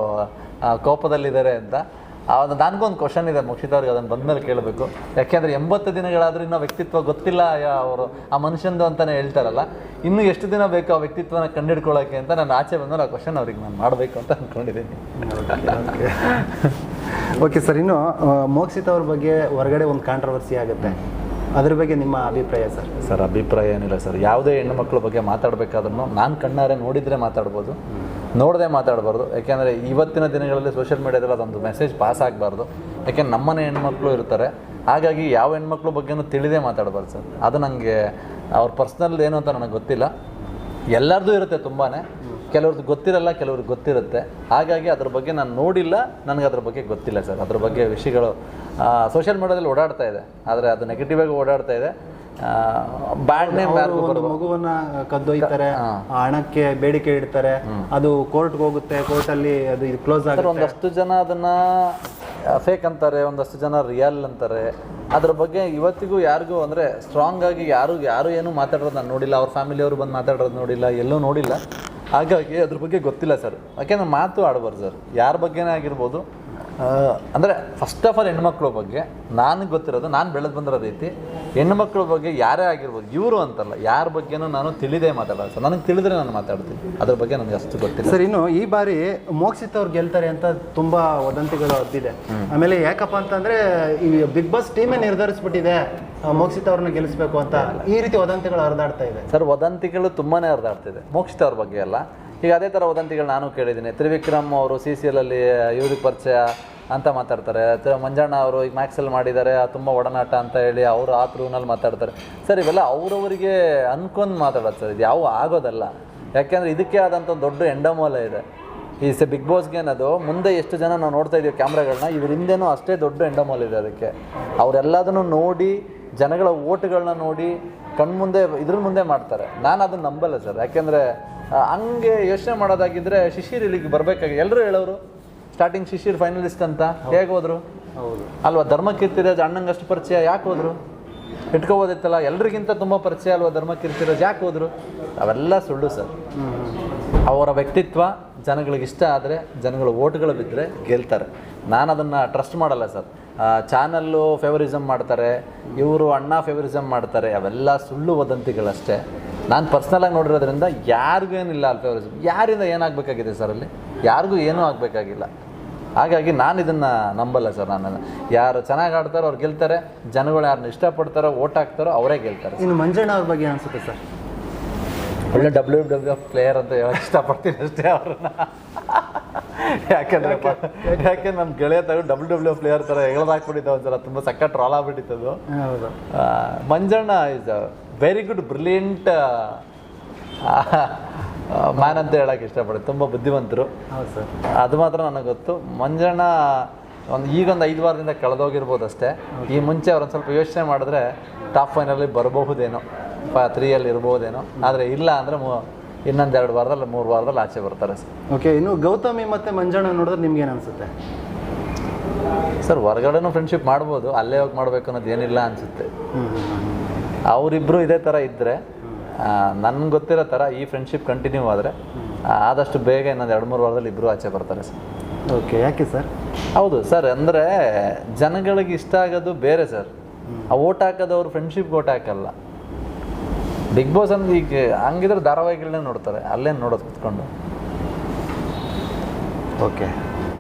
ಕೋಪದಲ್ಲಿದ್ದಾರೆ ಅಂತ. ಅದು ನನಗೊಂದು ಕ್ವಶನ್ ಇದೆ ಮುಕ್ಷಿತ್ ಅವ್ರಿಗೆ ಅದನ್ನು ಬಂದ್ಮೇಲೆ ಕೇಳಬೇಕು. ಯಾಕೆಂದರೆ ಎಂಬತ್ತು ದಿನಗಳಾದ್ರೂ ಇನ್ನೂ ವ್ಯಕ್ತಿತ್ವ ಗೊತ್ತಿಲ್ಲ ಯಾ- ಅವರು ಆ ಮನುಷ್ಯಂದು ಅಂತಲೇ ಹೇಳ್ತಾರಲ್ಲ. ಇನ್ನು ಎಷ್ಟು ದಿನ ಬೇಕು ಆ ವ್ಯಕ್ತಿತ್ವನ ಕಂಡಿಡ್ಕೊಳ್ಳೋಕ್ಕೆ ಅಂತ ನಾನು ಆಚೆ ಬಂದ್ರೆ ಆ ಕ್ವಶನ್ ಅವ್ರಿಗೆ ನಾನು ಮಾಡಬೇಕು ಅಂತ ಅಂದ್ಕೊಂಡಿದ್ದೀನಿ ಓಕೆ ಸರ್ ಇನ್ನು ಮೋಕ್ಷಿತ್ ಅವ್ರ ಬಗ್ಗೆ ಹೊರಗಡೆ ಒಂದು ಕಾಂಟ್ರವರ್ಸಿ ಆಗುತ್ತೆ. ಅದ್ರ ಬಗ್ಗೆ ನಿಮ್ಮ ಅಭಿಪ್ರಾಯ ಸರ್ ಸರ್ ಅಭಿಪ್ರಾಯ ಏನಿಲ್ಲ ಸರ್ ಯಾವುದೇ ಹೆಣ್ಣು ಮಕ್ಕಳ ಬಗ್ಗೆ ಮಾತಾಡಬೇಕಾದ್ರೂ ನಾನು ಕಣ್ಣಾರೆ ನೋಡಿದರೆ ಮಾತಾಡ್ಬೋದು. ನೋಡದೆ ಮಾತಾಡಬಾರ್ದು. ಯಾಕೆಂದರೆ ಇವತ್ತಿನ ದಿನಗಳಲ್ಲಿ ಸೋಷಿಯಲ್ ಮೀಡಿಯಾದಲ್ಲಿ ಅದೊಂದು ಮೆಸೇಜ್ ಪಾಸ್ ಆಗಬಾರ್ದು. ಯಾಕೆಂದ್ರೆ ನಮ್ಮನೆ ಹೆಣ್ಮಕ್ಳು ಇರ್ತಾರೆ. ಹಾಗಾಗಿ ಯಾವ ಹೆಣ್ಮಕ್ಳ ಬಗ್ಗೆನೂ ತಿಳಿದೇ ಮಾತಾಡಬಾರ್ದು ಸರ್. ಅದು ನನಗೆ ಅವ್ರ ಪರ್ಸ್ನಲ್ ಏನು ಅಂತ ನನಗೆ ಗೊತ್ತಿಲ್ಲ. ಎಲ್ಲರದ್ದು ಇರುತ್ತೆ ತುಂಬಾ ಕೆಲವ್ರದ್ದು ಗೊತ್ತಿರಲ್ಲ, ಕೆಲವ್ರಿಗೆ ಗೊತ್ತಿರುತ್ತೆ. ಹಾಗಾಗಿ ಅದ್ರ ಬಗ್ಗೆ ನಾನು ನೋಡಿಲ್ಲ, ನನಗೆ ಅದ್ರ ಬಗ್ಗೆ ಗೊತ್ತಿಲ್ಲ ಸರ್. ಅದ್ರ ಬಗ್ಗೆ ವಿಷಯಗಳು ಸೋಷಿಯಲ್ ಮೀಡಿಯಾದಲ್ಲಿ ಓಡಾಡ್ತಾ ಇದೆ. ಆದರೆ ಅದು ನೆಗೆಟಿವ್ ಆಗಿ ಓಡಾಡ್ತಾ ಇದೆ. ಒಂದು ಮಗುವನ್ನ ಕದ್ದೊಯ್ತಾರೆ ಹಣಕ್ಕೆ ಬೇಡಿಕೆ ಇಡ್ತಾರೆ ಅದು ಕೋರ್ಟ್ಗೆ ಹೋಗುತ್ತೆ ಕೋರ್ಟಲ್ಲಿ ಅದು ಇದು ಕ್ಲೋಸ್ ಆಗುತ್ತೆ. ಒಂದಷ್ಟು ಜನ ಅದನ್ನ ಫೇಕ್ ಅಂತಾರೆ ಒಂದಷ್ಟು ಜನ ರಿಯಲ್ ಅಂತಾರೆ. ಅದ್ರ ಬಗ್ಗೆ ಇವತ್ತಿಗೂ ಯಾರಿಗೂ ಅಂದ್ರೆ ಸ್ಟ್ರಾಂಗ್ ಆಗಿ ಯಾರು ಯಾರು ಏನು ಮಾತಾಡೋದು ನಾನು ನೋಡಿಲ್ಲ. ಅವ್ರ ಫ್ಯಾಮಿಲಿಯವರು ಬಂದು ಮಾತಾಡೋದು ನೋಡಿಲ್ಲ ಎಲ್ಲೂ ನೋಡಿಲ್ಲ. ಹಾಗಾಗಿ ಅದ್ರ ಬಗ್ಗೆ ಗೊತ್ತಿಲ್ಲ ಸರ್. ಯಾಕೆಂದ್ರೆ ಮಾತು ಆಡಬಾರ್ದು ಸರ್. ಯಾರ ಬಗ್ಗೆನೇ ಆಗಿರ್ಬೋದು ಅಂದರೆ ಫಸ್ಟ್ ಆಫ್ ಆಲ್ ಹೆಣ್ಮಕ್ಳ ಬಗ್ಗೆ ನನಗೆ ಗೊತ್ತಿರೋದು ನಾನು ಬೆಳೆದು ಬಂದಿರೋದೈತಿ ಹೆಣ್ಮಕ್ಳ ಬಗ್ಗೆ ಯಾರೇ ಆಗಿರ್ಬೋದು ಇವರು ಅಂತಲ್ಲ ಯಾರ ಬಗ್ಗೆನೂ ನಾನು ತಿಳಿದೇ ಮಾತಾಡೋದು ಸರ್ ನನಗೆ ತಿಳಿದ್ರೆ ನಾನು ಮಾತಾಡ್ತೀನಿ. ಅದ್ರ ಬಗ್ಗೆ ನನಗೆ ಅಷ್ಟು ಗೊತ್ತಿಲ್ಲ. ಸರ್ ಇನ್ನು ಈ ಬಾರಿ ಮೋಕ್ಷಿತ್ ಅವ್ರು ಗೆಲ್ತಾರೆ ಅಂತ ತುಂಬ ವದಂತಿಗಳು ಹಬ್ಬಿದೆ. ಆಮೇಲೆ ಯಾಕಪ್ಪ ಅಂತಂದರೆ ಈ ಬಿಗ್ ಬಾಸ್ ಟೀಮೇ ನಿರ್ಧರಿಸ್ಬಿಟ್ಟಿದೆ ಮೋಕ್ಷಿತ ಮೋಕ್ಷಿತ್ ಅವ್ರನ್ನ ಗೆಲ್ಲಿಸ್ಬೇಕು ಅಂತ ಈ ರೀತಿ ವದಂತಿಗಳು ಹರಿದಾಡ್ತಾ ಇದೆ. ಸರ್ ವದಂತಿಗಳು ತುಂಬಾ ಹರಿದಾಡ್ತಿದೆ. ಮೋಕ್ಷಿತ ಅವ್ರ ಬಗ್ಗೆ ಅಲ್ಲ. ಈಗ ಅದೇ ಥರ ವದಂತಿಗಳು ನಾನು ಕೇಳಿದ್ದೀನಿ. ತ್ರಿವಿಕ್ರಮ್ ಅವರು ಸಿ ಸಿ ಎಲ್ಲಲ್ಲಿ ಇವ್ರಿಗೆ ಪರಿಚಯ ಅಂತ ಮಾತಾಡ್ತಾರೆ. ಮಂಜಣ್ಣ ಅವರು ಈಗ ಮ್ಯಾಕ್ಸಲ್ಲಿ ಮಾಡಿದ್ದಾರೆ ತುಂಬ ಒಡನಾಟ ಅಂತ ಹೇಳಿ ಅವರು ಆ ಥ್ರೂನಲ್ಲಿ ಮಾತಾಡ್ತಾರೆ. ಸರ್, ಇವೆಲ್ಲ ಅವರವರಿಗೆ ಅನ್ಕೊಂಡು ಮಾತಾಡೋದು ಸರ್, ಇದು ಯಾವ ಆಗೋದಲ್ಲ. ಯಾಕೆಂದರೆ ಇದಕ್ಕೆ ಆದಂಥ ಒಂದು ದೊಡ್ಡ ಎಂಡಮೋಲ ಇದೆ. ಈ ಸ ಬಿಗ್ ಬಾಸ್ಗೆ ಅನ್ನೋದು ಮುಂದೆ ಎಷ್ಟು ಜನ ನಾವು ನೋಡ್ತಾ ಇದ್ದೀವಿ ಕ್ಯಾಮ್ರಾಗಳನ್ನ ಇವ್ರ ಹಿಂದೆನೂ ಅಷ್ಟೇ ದೊಡ್ಡ ಎಂಡಮೋಲ್ ಇದೆ ಅದಕ್ಕೆ. ಅವರೆಲ್ಲದನ್ನು ನೋಡಿ, ಜನಗಳ ಓಟ್ಗಳನ್ನ ನೋಡಿ, ಕಣ್ಮುಂದೆ, ಇದ್ರ ಮುಂದೆ ಮಾಡ್ತಾರೆ. ನಾನು ಅದನ್ನು ನಂಬಲ್ಲ ಸರ್. ಯಾಕೆಂದರೆ ಹಂಗೆ ಯೋಚನೆ ಮಾಡೋದಾಗಿದ್ರೆ ಶಿಶಿರ್ ಇಲ್ಲಿಗೆ ಬರಬೇಕಾಗಿ ಎಲ್ಲರೂ ಹೇಳೋರು? ಸ್ಟಾರ್ಟಿಂಗ್ ಶಿಶಿರ್ ಫೈನಲಿಸ್ಟ್ ಅಂತ. ಹೇಗೆ ಹೋದ್ರು? ಹೌದು. ಅಲ್ವಾ ಧರ್ಮಕೀರ್ತಿರಾಜ್ ಅಣ್ಣಂಗಷ್ಟು ಪರಿಚಯ ಯಾಕೆ ಹೋದ್ರು? ಇಟ್ಕೋಬೋದಿತ್ತಲ್ಲ ಎಲ್ರಿಗಿಂತ ತುಂಬ ಪರಿಚಯ ಅಲ್ವಾ ಧರ್ಮಕೀರ್ತಿರಾಜ್? ಯಾಕೆ ಹೋದ್ರು? ಅವೆಲ್ಲ ಸುಳ್ಳು ಸರ್. ಅವರ ವ್ಯಕ್ತಿತ್ವ ಜನಗಳಿಗೆ ಇಷ್ಟ ಆದರೆ ಜನಗಳ ಓಟ್ಗಳು ಬಿದ್ದರೆ ಗೆಲ್ತಾರೆ. ನಾನು ಅದನ್ನು ಟ್ರಸ್ಟ್ ಮಾಡಲ್ಲ ಸರ್. ಚಾನಲ್ಲು ಫೇವರಿಸಮ್ ಮಾಡ್ತಾರೆ ಇವರು ಅಣ್ಣ ಫೇವರಿಸಮ್ ಮಾಡ್ತಾರೆ ಅವೆಲ್ಲ ಸುಳ್ಳು ವದಂತಿಗಳಷ್ಟೇ. ನಾನು ಪರ್ಸ್ನಲಾಗಿ ನೋಡಿರೋದ್ರಿಂದ ಯಾರಿಗೂ ಏನಿಲ್ಲ ಅಲ್ಲಿ ಫೇವರಿಸಮ್ ಯಾರಿಂದ ಏನಾಗಬೇಕಾಗಿದೆ ಸರ್ ಅಲ್ಲಿ? ಯಾರಿಗೂ ಏನೂ ಆಗಬೇಕಾಗಿಲ್ಲ. ಹಾಗಾಗಿ ನಾನು ಇದನ್ನು ನಂಬಲ್ಲ ಸರ್ ನಾನು. ಯಾರು ಚೆನ್ನಾಗಿ ಆಡ್ತಾರೋ ಅವ್ರು ಗೆಲ್ತಾರೆ. ಜನಗಳು ಯಾರನ್ನ ಇಷ್ಟಪಡ್ತಾರೋ ಓಟ್ ಹಾಕ್ತಾರೋ ಅವರೇ ಗೆಲ್ತಾರೆ ಇನ್ನು ಮಂಜಣ್ಣ ಅವ್ರ ಬಗ್ಗೆ ಅನಿಸುತ್ತೆ ಸರ್. ಒಳ್ಳೆ ಡಬ್ಲ್ಯೂ ಡಬ್ಲ್ಯೂ ಎಫ್ ಪ್ಲೇಯರ್ ಅಂತ ಹೇಳಕ್ಕೆ ಇಷ್ಟಪಡ್ತೀನಿ ಅಷ್ಟೇ ಅವ್ರನ್ನ. ಯಾಕಂದ್ರೆ ಯಾಕೆ? ನಮ್ಮ ಗೆಳೆಯ ತಗೊಂಡು ಡಬ್ಲ್ಯೂ ಡಬ್ಲ್ಯೂ ಎಫ್ ಪ್ಲೇಯರ್ ಥರ ಹೇಳ್ದಾಕ್ಬಿಟ್ಟಿದ್ದ ಒಂದ್ಸಲ. ತುಂಬ ಸಕ್ಕ ಟ್ರಾಲ್ ಆಗ್ಬಿಟ್ಟಿತ್ತು ಹೌದು. Manjanna is very good brilliant man ಅಂತ ಹೇಳೋಕೆ ಇಷ್ಟಪಡ್ತೀನಿ. ತುಂಬ ಬುದ್ಧಿವಂತರು. ಅದು ಮಾತ್ರ ನನಗೆ ಗೊತ್ತು. ಮಂಜಣ್ಣ ಒಂದು ಈಗೊಂದು ಐದು ವಾರದಿಂದ ಕಳೆದೋಗಿರ್ಬೋದು ಅಷ್ಟೇ. ಈ ಮುಂಚೆ ಅವ್ರೊಂದು ಸ್ವಲ್ಪ ಯೋಚನೆ ಮಾಡಿದ್ರೆ ಟಾಪ್ ಫೈನಲ್ಲಿ ಬರಬಹುದೇನೋ. ಪ ತ್ರೀಯಲ್ಲಿ ಇರ್ಬೋದೇನೋ. ಆದರೆ ಇಲ್ಲ ಅಂದರೆ ಮೂ ಇನ್ನೊಂದು ಎರಡು ವಾರದಲ್ಲಿ ಮೂರು ವಾರದಲ್ಲಿ ಆಚೆ ಬರ್ತಾರೆ ಸರ್. ಓಕೆ ಇನ್ನು ಗೌತಮಿ ಮತ್ತು ಮಂಜಣ್ಣ ನೋಡಿದ್ರೆ ನಿಮ್ಗೆ ಏನು ಅನ್ಸುತ್ತೆ? ಸರ್ ಹೊರಗಡೆನೂ ಫ್ರೆಂಡ್ಶಿಪ್ ಮಾಡ್ಬೋದು. ಅಲ್ಲೇ ಹೋಗಿ ಮಾಡಬೇಕು ಅನ್ನೋದು ಏನಿಲ್ಲ ಅನಿಸುತ್ತೆ. ಅವರಿಬ್ಬರು ಇದೇ ಥರ ಇದ್ದರೆ ನನ್ಗೆ ಗೊತ್ತಿರೋ ಥರ ಈ ಫ್ರೆಂಡ್ಶಿಪ್ ಕಂಟಿನ್ಯೂ ಆದರೆ ಆದಷ್ಟು ಬೇಗ ಇನ್ನೊಂದು ಎರಡು ಮೂರು ವಾರದಲ್ಲಿ ಇಬ್ಬರು ಆಚೆ ಬರ್ತಾರೆ ಸರ್. ಓಕೆ ಯಾಕೆ ಸರ್? ಹೌದು ಸರ್ ಅಂದರೆ ಜನಗಳಿಗೆ ಇಷ್ಟ ಆಗೋದು ಬೇರೆ ಸರ್. ಆ ಓಟ್ ಹಾಕೋದವ್ರು ಫ್ರೆಂಡ್ಶಿಪ್ ಓಟ್ ಹಾಕಲ್ಲ. ಬಿಗ್ ಬಾಸ್ ಅಂದ್ರೆ ಈಗ ಹಂಗಿದ್ರೆ ಧಾರಾವಾಹಿಗಳನ್ನೇ ನೋಡ್ತಾರೆ ಅಲ್ಲೇ ನೋಡೋದು ಕುತ್ಕೊಂಡು. ಓಕೆ